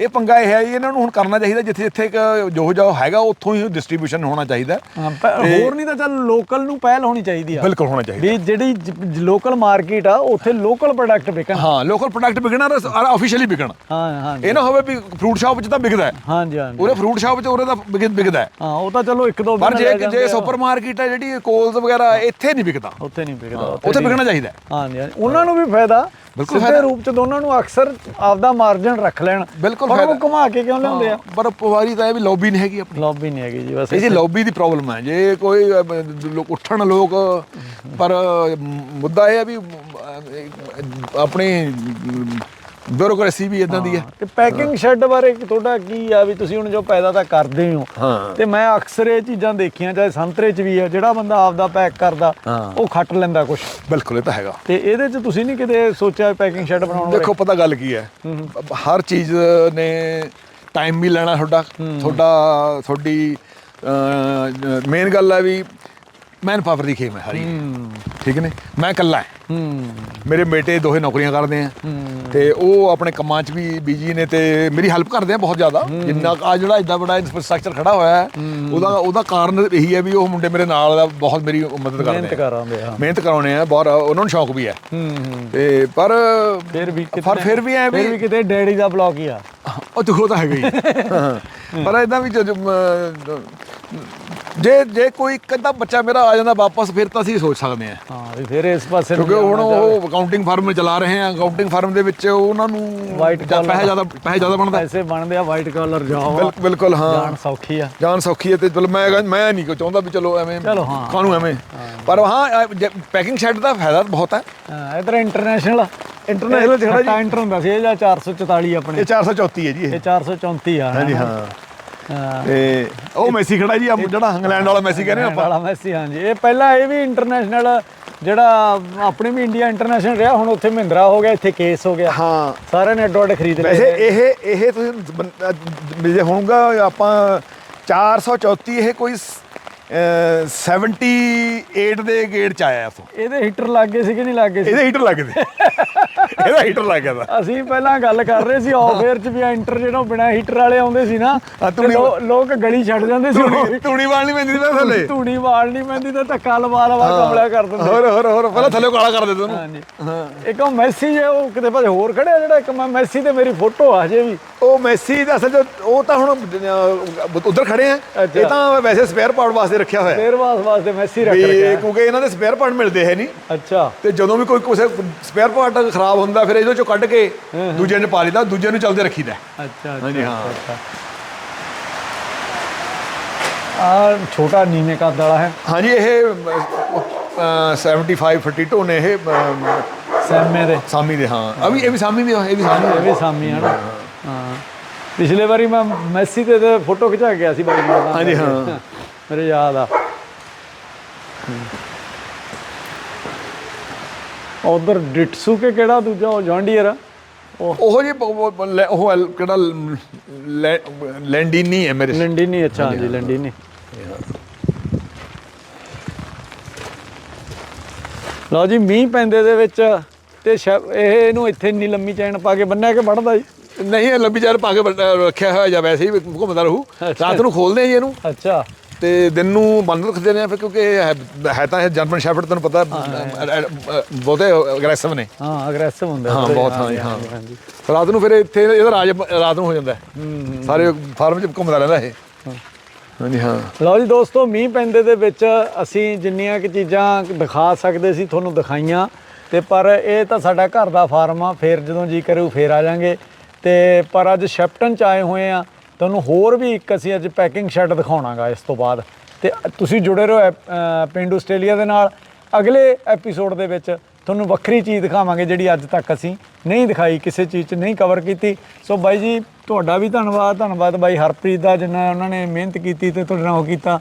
ਇਹ ਪੰਗਾ ਇਹ ਹੈ ਜੀ, ਇਹਨਾਂ ਨੂੰ ਹੁਣ ਕਰਨਾ ਚਾਹੀਦਾ ਜਿੱਥੇ ਜਿੱਥੇ ਇੱਕ ਜੋ ਜੋ ਹੈਗਾ ਉੱਥੋਂ ਹੀ ਡਿਸਟ੍ਰੀਬਿਊਸ਼ਨ ਹੋਣਾ ਚਾਹੀਦਾ। ਹਾਂ, ਹੋਰ ਨਹੀਂ ਤਾਂ ਚੱਲ ਲੋਕਲ ਨੂੰ ਪਹਿਲ ਹੋਣੀ ਚਾਹੀਦੀ ਆ। ਬਿਲਕੁਲ ਹੋਣਾ ਚਾਹੀਦਾ। ਵੀ ਜਿਹੜੀ ਲੋਕਲ ਮਾਰਕੀਟ ਆ ਉੱਥੇ ਲੋਕਲ ਪ੍ਰੋਡਕਟ ਵਿਕਣ। ਹਾਂ ਲੋਕਲ ਪ੍ਰੋਡਕਟ ਵਿਕਣਾ ਔਰ ਆਫੀਸ਼ੀਅਲੀ ਵਿਕਣਾ। ਹਾਂ ਹਾਂ ਇਹ ਨਾ ਹੋਵੇ ਵੀ ਫਰੂਟ ਸ਼ਾਪ 'ਚ ਤਾਂ ਵਿਕਦਾ ਹੈ। ਹਾਂਜੀ ਹਾਂਜੀ ਉਹਦੇ ਫਰੂਟ ਸ਼ਾਪ 'ਚ ਉਹਦੇ ਵਿਕਦਾ ਹੈ। ਹਾਂ ਉਹ ਤਾਂ ਚਲੋ ਇੱਕ ਦੋ ਪਰ ਜੇ ਜੇ। ਸੁਪਰ ਮਾਰਕੀਟ ਹੈ ਜਿਹੜੀ ਕੋਲਸ ਵਗੈਰਾ ਇੱਥੇ ਨਹੀਂ ਵਿਕਦਾ। ਉੱਥੇ ਨਹੀਂ ਵਿਕਦਾ ਉੱਥੇ। ਵਿਕਣਾ ਚਾਹੀਦਾ ਹੈ। ਹਾਂਜੀ ਉਹਨਾਂ ਨੂੰ ਵੀ ਫਾਇਦਾ। ਬਿਲਕੁਲ ਸਿੱਧੇ। ਰੂਪ ਚ ਦੋਨਾਂ ਨੂੰ ਅਕਸਰ ਆਪਦਾ ਮਾਰਜਨ ਰੱਖ ਲੈਣ। ਬਿਲਕੁਲ ਪਰ ਉਹ। ਘੁਮਾ ਕੇ ਕਿਉਂ ਲਿਆਉਂਦੇ ਆ? ਪਰ ਪਵਾਰੀ ਤਾਂ ਇਹ ਵੀ ਲੌਬੀ ਨਹੀਂ ਹੈਗੀ ਆਪਣੀ। ਲੌਬੀ ਨਹੀਂ ਹੈਗੀ ਜੀ ਬਸ ਇਹ ਜੀ ਲੌਬੀ ਦੀ ਪ੍ਰੋਬਲਮ ਹੈ। ਜੇ ਕੋਈ ਲੋਕ ਉੱਠਣ ਲੋਕ ਪਰ ਮੁੱਦਾ ਇਹ ਹੈ ਵੀ ਆਪਣੀ ਬਿਊਰੋਕ੍ਰੇਸੀ ਵੀ ਇਦਾਂ ਦੀ ਹੈ। ਤੇ ਪੈਕਿੰਗ ਸ਼ੈੱਡ ਬਾਰੇ ਤੁਹਾਡਾ ਕੀ ਆ ਵੀ ਤੁਸੀਂ ਹੁਣ ਜੋ ਪੈਦਾ ਤਾਂ ਕਰਦੇ ਹੋ ਹਾਂ। ਤੇ ਮੈਂ ਅਕਸਰ ਇਹ ਚੀਜ਼ਾਂ ਦੇਖੀਆਂ ਚਾਹੇ ਸੰਤਰੇ 'ਚ ਵੀ ਆ ਜਿਹੜਾ ਬੰਦਾ ਆਪਦਾ ਪੈਕ ਕਰਦਾ ਹਾਂ। ਉਹ ਖੱਟ ਲੈਂਦਾ ਕੁਝ ਬਿਲਕੁਲ ਇਹ ਤਾਂ ਹੈਗਾ। ਤੇ ਇਹਦੇ 'ਚ ਤੁਸੀਂ ਨਹੀਂ ਕਿਤੇ ਸੋਚਿਆ ਪੈਕਿੰਗ ਸ਼ੈੱਡ ਬਣਾਉਣ ਬਾਰੇ? ਦੇਖੋ ਪਤਾ ਗੱਲ ਕੀ ਹੈ? ਹਰ ਚੀਜ਼ ਨੇ ਟਾਈਮ ਵੀ ਲੈਣਾ ਤੁਹਾਡਾ। ਤੁਹਾਡਾ ਤੁਹਾਡੀ ਮੇਨ ਗੱਲ ਹੈ ਵੀ ਮੈਨ ਪਾਵਰ ਦੀ ਖੇਮ ਹੈ ਹਰੀ। ਠੀਕ ਨੇ? ਮੈਂ ਇਕੱਲਾ ਹਾਂ। ਮੇਰੇ ਬੇਟੇ ਦੋਹੇ ਨੌਕਰੀਆਂ ਕਰਦੇ ਆ। ਤੇ ਉਹ ਆਪਣੇ ਕੰਮਾਂ 'ਚ ਵੀ ਬਿਜ਼ੀ ਨੇ ਤੇ ਮੇਰੀ ਹੈਲਪ ਕਰਦੇ ਆ ਬਹੁਤ ਜ਼ਿਆਦਾ। ਜਿੰਨਾ ਆ ਜਿਹੜਾ ਐਡਾ ਬੜਾ ਇਨਫਰਾਸਟ੍ਰਕਚਰ ਖੜਾ ਹੋਇਆ ਹੈ ਉਹਦਾ ਉਹਦਾ ਕਾਰਨ ਇਹੀ ਹੈ ਵੀ ਉਹ ਮੁੰਡੇ ਮੇਰੇ ਨਾਲ ਆ, ਬਹੁਤ ਮੇਰੀ ਮਦਦ ਮਿਹਨਤ ਕਰਦੇ ਆ। ਕਰਾਂਗੇ ਹਾਂ ਮਿਹਨਤ ਕਰਾਉਣੇ ਆ ਬਹੁਤ ਉਹਨਾਂ ਨੂੰ ਸ਼ੌਕ ਵੀ ਹੈ। ਤੇ ਪਰ ਫਿਰ ਵੀ ਪਰ ਫਿਰ ਵੀ ਐ ਵੀ ਕਿਤੇ ਡੈਡੀ ਦਾ ਬਲੌਗ ਹੀ ਆ। ਉਹ ਤਾਂ ਹੈਗਾ ਹੀ ਹਾਂ। ਪਰ ਇਦਾਂ ਵੀ ਜੇ ਜੇ ਕੋਈ ਅੱਧਾ ਬੱਚਾ ਮੇਰਾ ਆ ਜਾਂਦਾ ਵਾਪਸ ਫਿਰ ਤਾਂ ਅਸੀਂ ਸੋਚ ਸਕਦੇ ਹਾਂ। ਹਾਂ ਵੀ ਫਿਰ ਇਸ ਪਾਸੇ ਨੂੰ ਕਿਉਂਕਿ ਹੁਣ ਜਾਣਾ। ਉਹ ਅਕਾਊਂਟਿੰਗ ਫਰਮ ਚਲਾ ਰਹੇ ਆ ਅਕਾਊਂਟਿੰਗ ਫਰਮ ਦੇ ਵਿੱਚ ਉਹਨਾਂ ਨੂੰ White ਜਾਂ collar ਪੈਸਾ ਜ਼ਿਆਦਾ ਪੈਸਾ ਜ਼ਿਆਦਾ ਬਣਦਾ। ਪੈਸੇ ਬਣਦੇ ਆ ਵਾਈਟ ਕਲਰ ਜੌਬ ਬਿਲ- ਬਿਲਕੁਲ ਹਾਂ। ਜਾਣ ਸੌਖੀ ਆ। ਜਾਨ ਸੌਖੀ ਹੈ ਤੇ ਚਲੋ ਮੈਂ ਕਹਿੰਦਾ- ਮੈਂ ਨਹੀਂ ਚਾਹੁੰਦਾ ਵੀ ਚਲੋ ਐਵੇਂ ਚਲੋ ਹਾਂ। ਕਾਹਨੂੰ ਐਵੇਂ। ਪਰ ਹਾਂ ਪੈਕਿੰਗ ਸ਼ੈਡ ਦਾ ਫਾਇਦਾ ਬਹੁਤ ਹੈ। ਹਾਂ ਇਧਰ ਇੰਟਰਨੈਸ਼ਨਲ International ਜਿਹੜਾ ਜੀ- ਇੰਟਰ ਹੁੰਦਾ ਸੀ ਇਹ ਜਾਂ 444 ਆਪਣੇ। ਇਹ 434 ਹੈ ਜੀ ਇਹ। ਇਹ 434 ਆ ਹਾਂਜੀ ਹਾਂ। ਤੇ ਉਹ ਮੈਸੀ ਖੜਾ ਜੀ ਜਿਹੜਾ ਇੰਗਲੈਂਡ ਵਾਲਾ ਮੈਸੀ ਕਹਿੰਦੇ ਆਪਾਂ। ਵਾਲਾ ਮੈਸੀ ਹਾਂਜੀ। ਇਹ ਪਹਿਲਾਂ ਇਹ ਵੀ ਇੰਟਰਨੈਸ਼ਨਲ ਜਿਹੜਾ ਆਪਣੇ ਵੀ ਇੰਡੀਆ ਇੰਟਰਨੈਸ਼ਨਲ ਰਿਹਾ ਹੁਣ ਉੱਥੇ ਮਹਿੰਦਰਾ ਹੋ ਗਿਆ ਇੱਥੇ ਕੇਸ ਹੋ ਗਿਆ। ਹਾਂ। ਸਾਰਿਆਂ ਨੇ ਅੱਡੋ ਅੱਡ ਖਰੀਦ ਲਏ ਵੈਸੇ ਇਹ ਇਹ ਤੁਸੀਂ ਜੇ ਹੋਊਗਾ ਆਪਾਂ 434 ਇਹ ਕੋਈ 78 ਦੇ ਗੇੜ ਚ ਆਇਆ ਸੋ ਇਹਦੇ ਹੀਟਰ ਲੱਗ ਗਏ ਸੀ ਕਿ ਨਹੀਂ ਲੱਗ ਗਏ ਸੀ? ਇਹਦੇ ਹੀਟਰ ਲੱਗ ਗਏ। ਇਹਦਾ ਹੀਟਰ ਲੱਗ ਗਿਆ ਤਾ। ਅਸੀਂ ਪਹਿਲਾਂ ਗੱਲ ਕਰ ਰਹੇ ਸੀ ਆਫ 에ਅਰ ਚ ਵੀ ਇੰਟਰ ਜਿਹੜਾ ਬਿਨਾ ਹੀਟਰ ਵਾਲੇ ਆਉਂਦੇ ਸੀ ਨਾ ਹਾਂ, ਤੇ ਲੋਕ ਗਲੀ ਛੱਡ ਜਾਂਦੇ ਸੀ ਧੂਣੀ ਵਾਲ ਨਹੀਂ ਪੈਂਦੀ ਸੀ ਥੱਲੇ। ਧੂਣੀ ਵਾਲ ਨਹੀਂ ਪੈਂਦੀ ਤਾਂ ਧੱਕਾ ਲਵਾ ਲਵਾ ਕਮਲਿਆ ਕਰ ਦਿੰਦੇ। ਹੋਰ ਹੋਰ ਹੋਰ ਪਹਿਲਾਂ ਥੱਲੇ ਕਾਲਾ ਕਰ ਦਿੰਦੇ ਉਹਨੂੰ। ਹਾਂਜੀ। ਇੱਕ ਉਹ ਮੈਸੀ ਜੇ ਉਹ ਕਿਤੇ ਪਾਸੇ ਹੋਰ ਖੜਿਆ ਜਿਹੜਾ ਇੱਕ ਮੈਂ ਮੈਸੀ ਤੇ ਮੇਰੀ ਫੋਟੋ ਆ ਹਜੇ ਵੀ। ਉਹ ਮੈਸੀ ਦਾ ਅਸਲ ਉਹ ਤਾਂ ਹੁਣ ਉਧਰ ਖੜੇ ਆ। ਇਹ ਤਾਂ ਵੈਸੇ ਸਪੇਅਰ ਪਾਰਟ ਵਾਸਤੇ ਰੱਖਿਆ ਹੋਇਆ। ਫੇਰ ਵਾਸ ਵਾਸਤੇ ਮੈਸੀ ਰੱਖ ਰੱਖਿਆ ਕਿਉਂਕਿ ਇਹਨਾਂ ਦੇ ਸਪੇਅਰ ਪਾਰਟ ਮਿਲਦੇ ਹੈ ਨਹੀਂ। ਅੱਛਾ। ਤੇ ਜਦੋਂ ਵੀ ਕੋਈ ਕਿਸੇ ਸਪੇਅਰ ਪਾਰਟ ਖਰਾਬ ਹੁੰਦਾ ਫਿਰ ਇਹਦੇ ਚੋਂ ਕੱਢ ਕੇ ਦੂਜੇ ਨੂੰ ਪਾ ਲਈਦਾ ਦੂਜੇ ਨੂੰ ਚੱਲਦੇ ਰੱਖੀਦਾ ਅੱਛਾ ਹਾਂਜੀ, ਹਾਂ। ਆ ਛੋਟਾ ਨੀਵੇਂ ਕੱਦ ਵਾਲਾ ਹੈ। ਹਾਂਜੀ ਇਹ ਅਹ, 75 52 ਨੇ ਇਹ ਸੈਮੇ ਦੇ। ਸਾਮੀ ਦੇ ਹਾਂ। ਆ ਵੀ ਇਹ ਵੀ ਸਾਮੀ ਦੇ ਇਹ ਵੀ ਸਾਮੀ ਇਹ ਵੀ ਸਾਮੀ ਹਨ ਹਾਂ। ਪਿਛਲੇ ਵਾਰੀ ਮੈਂ ਮੈਸੀ ਤੇ ਫੋਟੋ ਖਿਚਾ ਕੇ ਗਿਆ ਸੀ ਬਾਈ ਨਾਲ। ਹਾਂਜੀ, ਹਾਂ। ਮੇਰੇ ਯਾਦ ਆ। ਉਧਰ ਡਿਟਸੂ ਕੇ ਕਿਹੜਾ ਦੂਜਾ? ਉਹ ਜੌਂਡੀਅਰ ਉਹ ਉਹ ਜੀ ਉਹ ਕਿਹੜਾ ਲੈਂਡੀਨੀ ਹੈ ਮੇਰੇ ਲੰਡੀਨੀ ਅੱਛਾ ਹਾਂਜੀ ਲੰਡੀਨੀ। ਲਓ ਜੀ ਮੀਂਹ ਪੈਂਦੇ ਦੇ ਵਿੱਚ ਤੇ ਇਹ ਇਹਨੂੰ ਇੱਥੇ ਇੰਨੀ ਲੰਮੀ ਚੈਨ ਪਾ ਕੇ ਬੰਨਿਆ ਕਿ ਵੜਦਾ ਜੀ? ਨਹੀਂ ਇਹ ਲੰਬੀ ਚਾਰ ਪਾ ਕੇ ਰੱਖਿਆ ਹੋਇਆ ਜਾਂ ਵੈਸੇ ਹੀ ਘੁੰਮਦਾ ਰਹੂ। ਰਾਤ ਨੂੰ ਖੋਲਦੇ ਜੀ ਇਹਨੂੰ। ਅੱਛਾ। ਤੇ ਦਿਨ ਨੂੰ ਬੰਦ ਰੱਖਦੇ ਨੇ ਫਿਰ ਕਿਉਂਕਿ ਇਹ ਹੈ- ਹੈ ਤਾਂ ਇਹ ਜਰਮਨ ਸ਼ੈਫਰਡ ਤੁਹਾਨੂੰ ਪਤਾ ਅ- ਅ- ਅ- ਬਹੁਤੇ ਅਗਰੈਸਿਵ ਨੇ। ਹਾਂ ਅਗਰੈਸਿਵ ਹੁੰਦਾ ਹਾਂ ਥੋੜ੍ਹੇ, ਬਹੁਤ ਹਾਂ ਜੀ, ਹਾਂ ਹਾਂਜੀ ਰਾਤ ਨੂੰ ਫਿਰ ਇੱਥੇ ਇਹਦਾ ਰਾਜ ਰਾਤ ਨੂੰ ਹੋ ਜਾਂਦਾ ਹੈ। ਸਾਰੇ ਫਾਰਮ 'ਚ ਘੁੰਮਦਾ ਰਹਿੰਦਾ ਇਹ। ਹਾਂਜੀ ਹਾਂ ਲਓ ਜੀ ਦੋਸਤੋ ਮੀਂਹ ਪੈਂਦੇ ਦੇ ਵਿੱਚ ਅਸੀਂ ਜਿੰਨੀਆਂ ਕਿ ਚੀਜ਼ਾਂ ਦਿਖਾ ਸਕਦੇ ਸੀ ਤੁਹਾਨੂੰ ਦਿਖਾਈਆਂ। ਤੇ ਪਰ ਇਹ ਤਾਂ ਸਾਡਾ ਘਰ ਦਾ ਫਾਰਮ ਆ ਫੇਰ ਜਦੋਂ ਜੀ ਕਰੂ ਫੇਰ ਆ ਜਾਾਂਗੇ। ਤੇ ਪਰ ਅੱਜ ਸ਼ੈਪਟਨ ਚ ਆਏ ਹੋਏ ਆ। ਤੁਹਾਨੂੰ ਹੋਰ ਵੀ ਇੱਕ ਅਸੀਂ ਅੱਜ ਪੈਕਿੰਗ ਸ਼ੈਡ ਦਿਖਾਉਣਾਗਾ ਇਸ ਤੋਂ ਬਾਅਦ। ਤੇ ਤੁਸੀਂ ਜੁੜੇ ਰਹੋ ਐਪ- ਅਹ, ਪਿੰਡ ਆਸਟ੍ਰੇਲੀਆ ਦੇ ਨਾਲ। ਅਗਲੇ ਐਪੀਸੋਡ ਦੇ ਵਿੱਚ ਤੁਹਾਨੂੰ ਵੱਖਰੀ ਚੀਜ਼ ਦਿਖਾਵਾਂਗੇ ਜਿਹੜੀ ਅੱਜ ਤੱਕ ਅਸੀਂ ਨਹੀਂ ਦਿਖਾਈ, ਕਿਸੇ ਚੀਜ਼ 'ਚ ਨਹੀਂ ਕਵਰ ਕੀਤੀ। ਸੋ ਬਾਈ ਜੀ, ਤੁਹਾਡਾ ਵੀ ਧੰਨਵਾਦ ਧੰਨਵਾਦ ਬਾਈ ਹਰਪ੍ਰੀਤ ਦਾ, ਜਿੰਨਾ ਉਹਨਾਂ ਨੇ ਮਿਹਨਤ ਕੀਤੀ ਤੇ ਤੁਹਾਡੇ ਨਾਲ ਉਹ ਕੀਤਾ।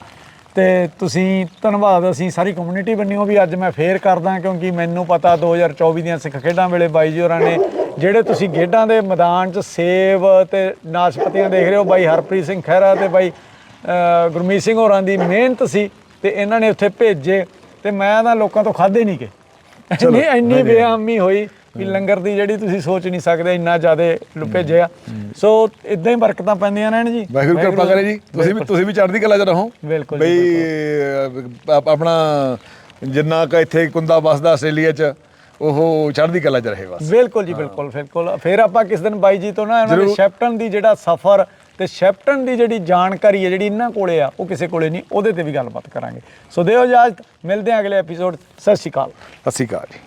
ਤੇ ਤੁਸੀਂ ਧੰਨਵਾਦ ਅਸੀਂ ਸਾਰੀ ਕਮਿਊਨਿਟੀ ਬੰਨਿਓ ਵੀ ਅੱਜ ਮੈਂ ਫੇਰ ਕਰਦਾ ਕਿਉਂਕਿ ਮੈਨੂੰ ਪਤਾ 2024 ਦੀਆਂ ਸਿੱਖ ਖੇਡਾਂ ਵੇਲੇ ਬਾਈ ਜੀ ਹੋਰਾਂ ਨੇ ਜਿਹੜੇ ਤੁਸੀਂ ਖੇਡਾਂ ਦੇ ਮੈਦਾਨ 'ਚ ਸੇਬ ਤੇ ਨਾਸ਼ਪਤੀਆਂ ਦੇਖ ਰਹੇ ਹੋ ਬਾਈ ਹਰਪ੍ਰੀਤ ਸਿੰਘ ਖਹਿਰਾ ਤੇ ਬਾਈ ਗੁਰਮੀਤ ਸਿੰਘ ਹੋਰਾਂ ਦੀ ਮਿਹਨਤ ਸੀ ਤੇ ਇਹਨਾਂ ਨੇ ਉੱਥੇ ਭੇਜੇ ਤੇ ਮੈਂ ਤਾਂ ਲੋਕਾਂ ਤੋਂ ਖਾਦੇ ਨਹੀਂ ਗਏ ਇੰਨੀ ਇੰਨੀ ਬੇਆਮੀ ਹੋਈ ਵੀ ਲੰਗਰ ਦੀ ਜਿਹੜੀ ਤੁਸੀਂ ਸੋਚ ਨਹੀਂ ਸਕਦੇ ਇੰਨਾ ਜ਼ਿਆਦਾ ਭੇਜਿਆ ਸੋ ਇਦਾਂ ਹੀ ਬਰਕਤਾਂ ਪੈਂਦੀਆਂ ਰਹਿਣ ਜੀ। ਵਾਹਿਗੁਰੂ ਕਿਰਪਾ ਕਰੇ ਜੀ। ਤੁਸੀਂ ਵੀ ਤੁਸੀਂ ਵੀ ਚੜ੍ਹਦੀ ਕਲਾ 'ਚ ਰਹੋ। ਬਿਲਕੁਲ ਬਈ ਆਪਣਾ ਜਿੰਨਾ ਕ ਇੱਥੇ ਕੁੰਦਾ ਵਸਦਾ ਆਸਟ੍ਰੇਲੀਆ 'ਚ ਉਹ ਚੜ੍ਹਦੀ ਕਲਾ 'ਚ ਰਹੇ ਬਸ। ਬਿਲਕੁਲ ਜੀ ਬਿਲਕੁਲ ਬਿਲਕੁਲ। ਫਿਰ ਆਪਾਂ ਕਿਸ ਦਿਨ ਬਾਈ ਜੀ ਤੋਂ ਨਾ ਇਹਨਾਂ ਦੇ। ਸ਼ੈਪਟਨ ਦੀ ਜਿਹੜਾ ਸਫ਼ਰ ਤੇ ਸ਼ੈਪਟਨ ਦੀ ਜਿਹੜੀ ਜਾਣਕਾਰੀ ਹੈ ਜਿਹੜੀ ਇਹਨਾਂ ਕੋਲੇ ਆ ਉਹ ਕਿਸੇ ਕੋਲੇ ਨਹੀਂ ਉਹਦੇ ਤੇ ਵੀ ਗੱਲਬਾਤ ਕਰਾਂਗੇ। ਸੋ ਦਿਓ ਇਜਾਜ਼ਤ ਮਿਲਦੇ ਹਾਂ ਅਗਲੇ ਐਪੀਸੋਡ ਸਤਿ ਸ਼੍ਰੀ ਅਕਾਲ। ਸਤਿ ਸ਼੍ਰੀ ਅਕਾਲ ਜੀ।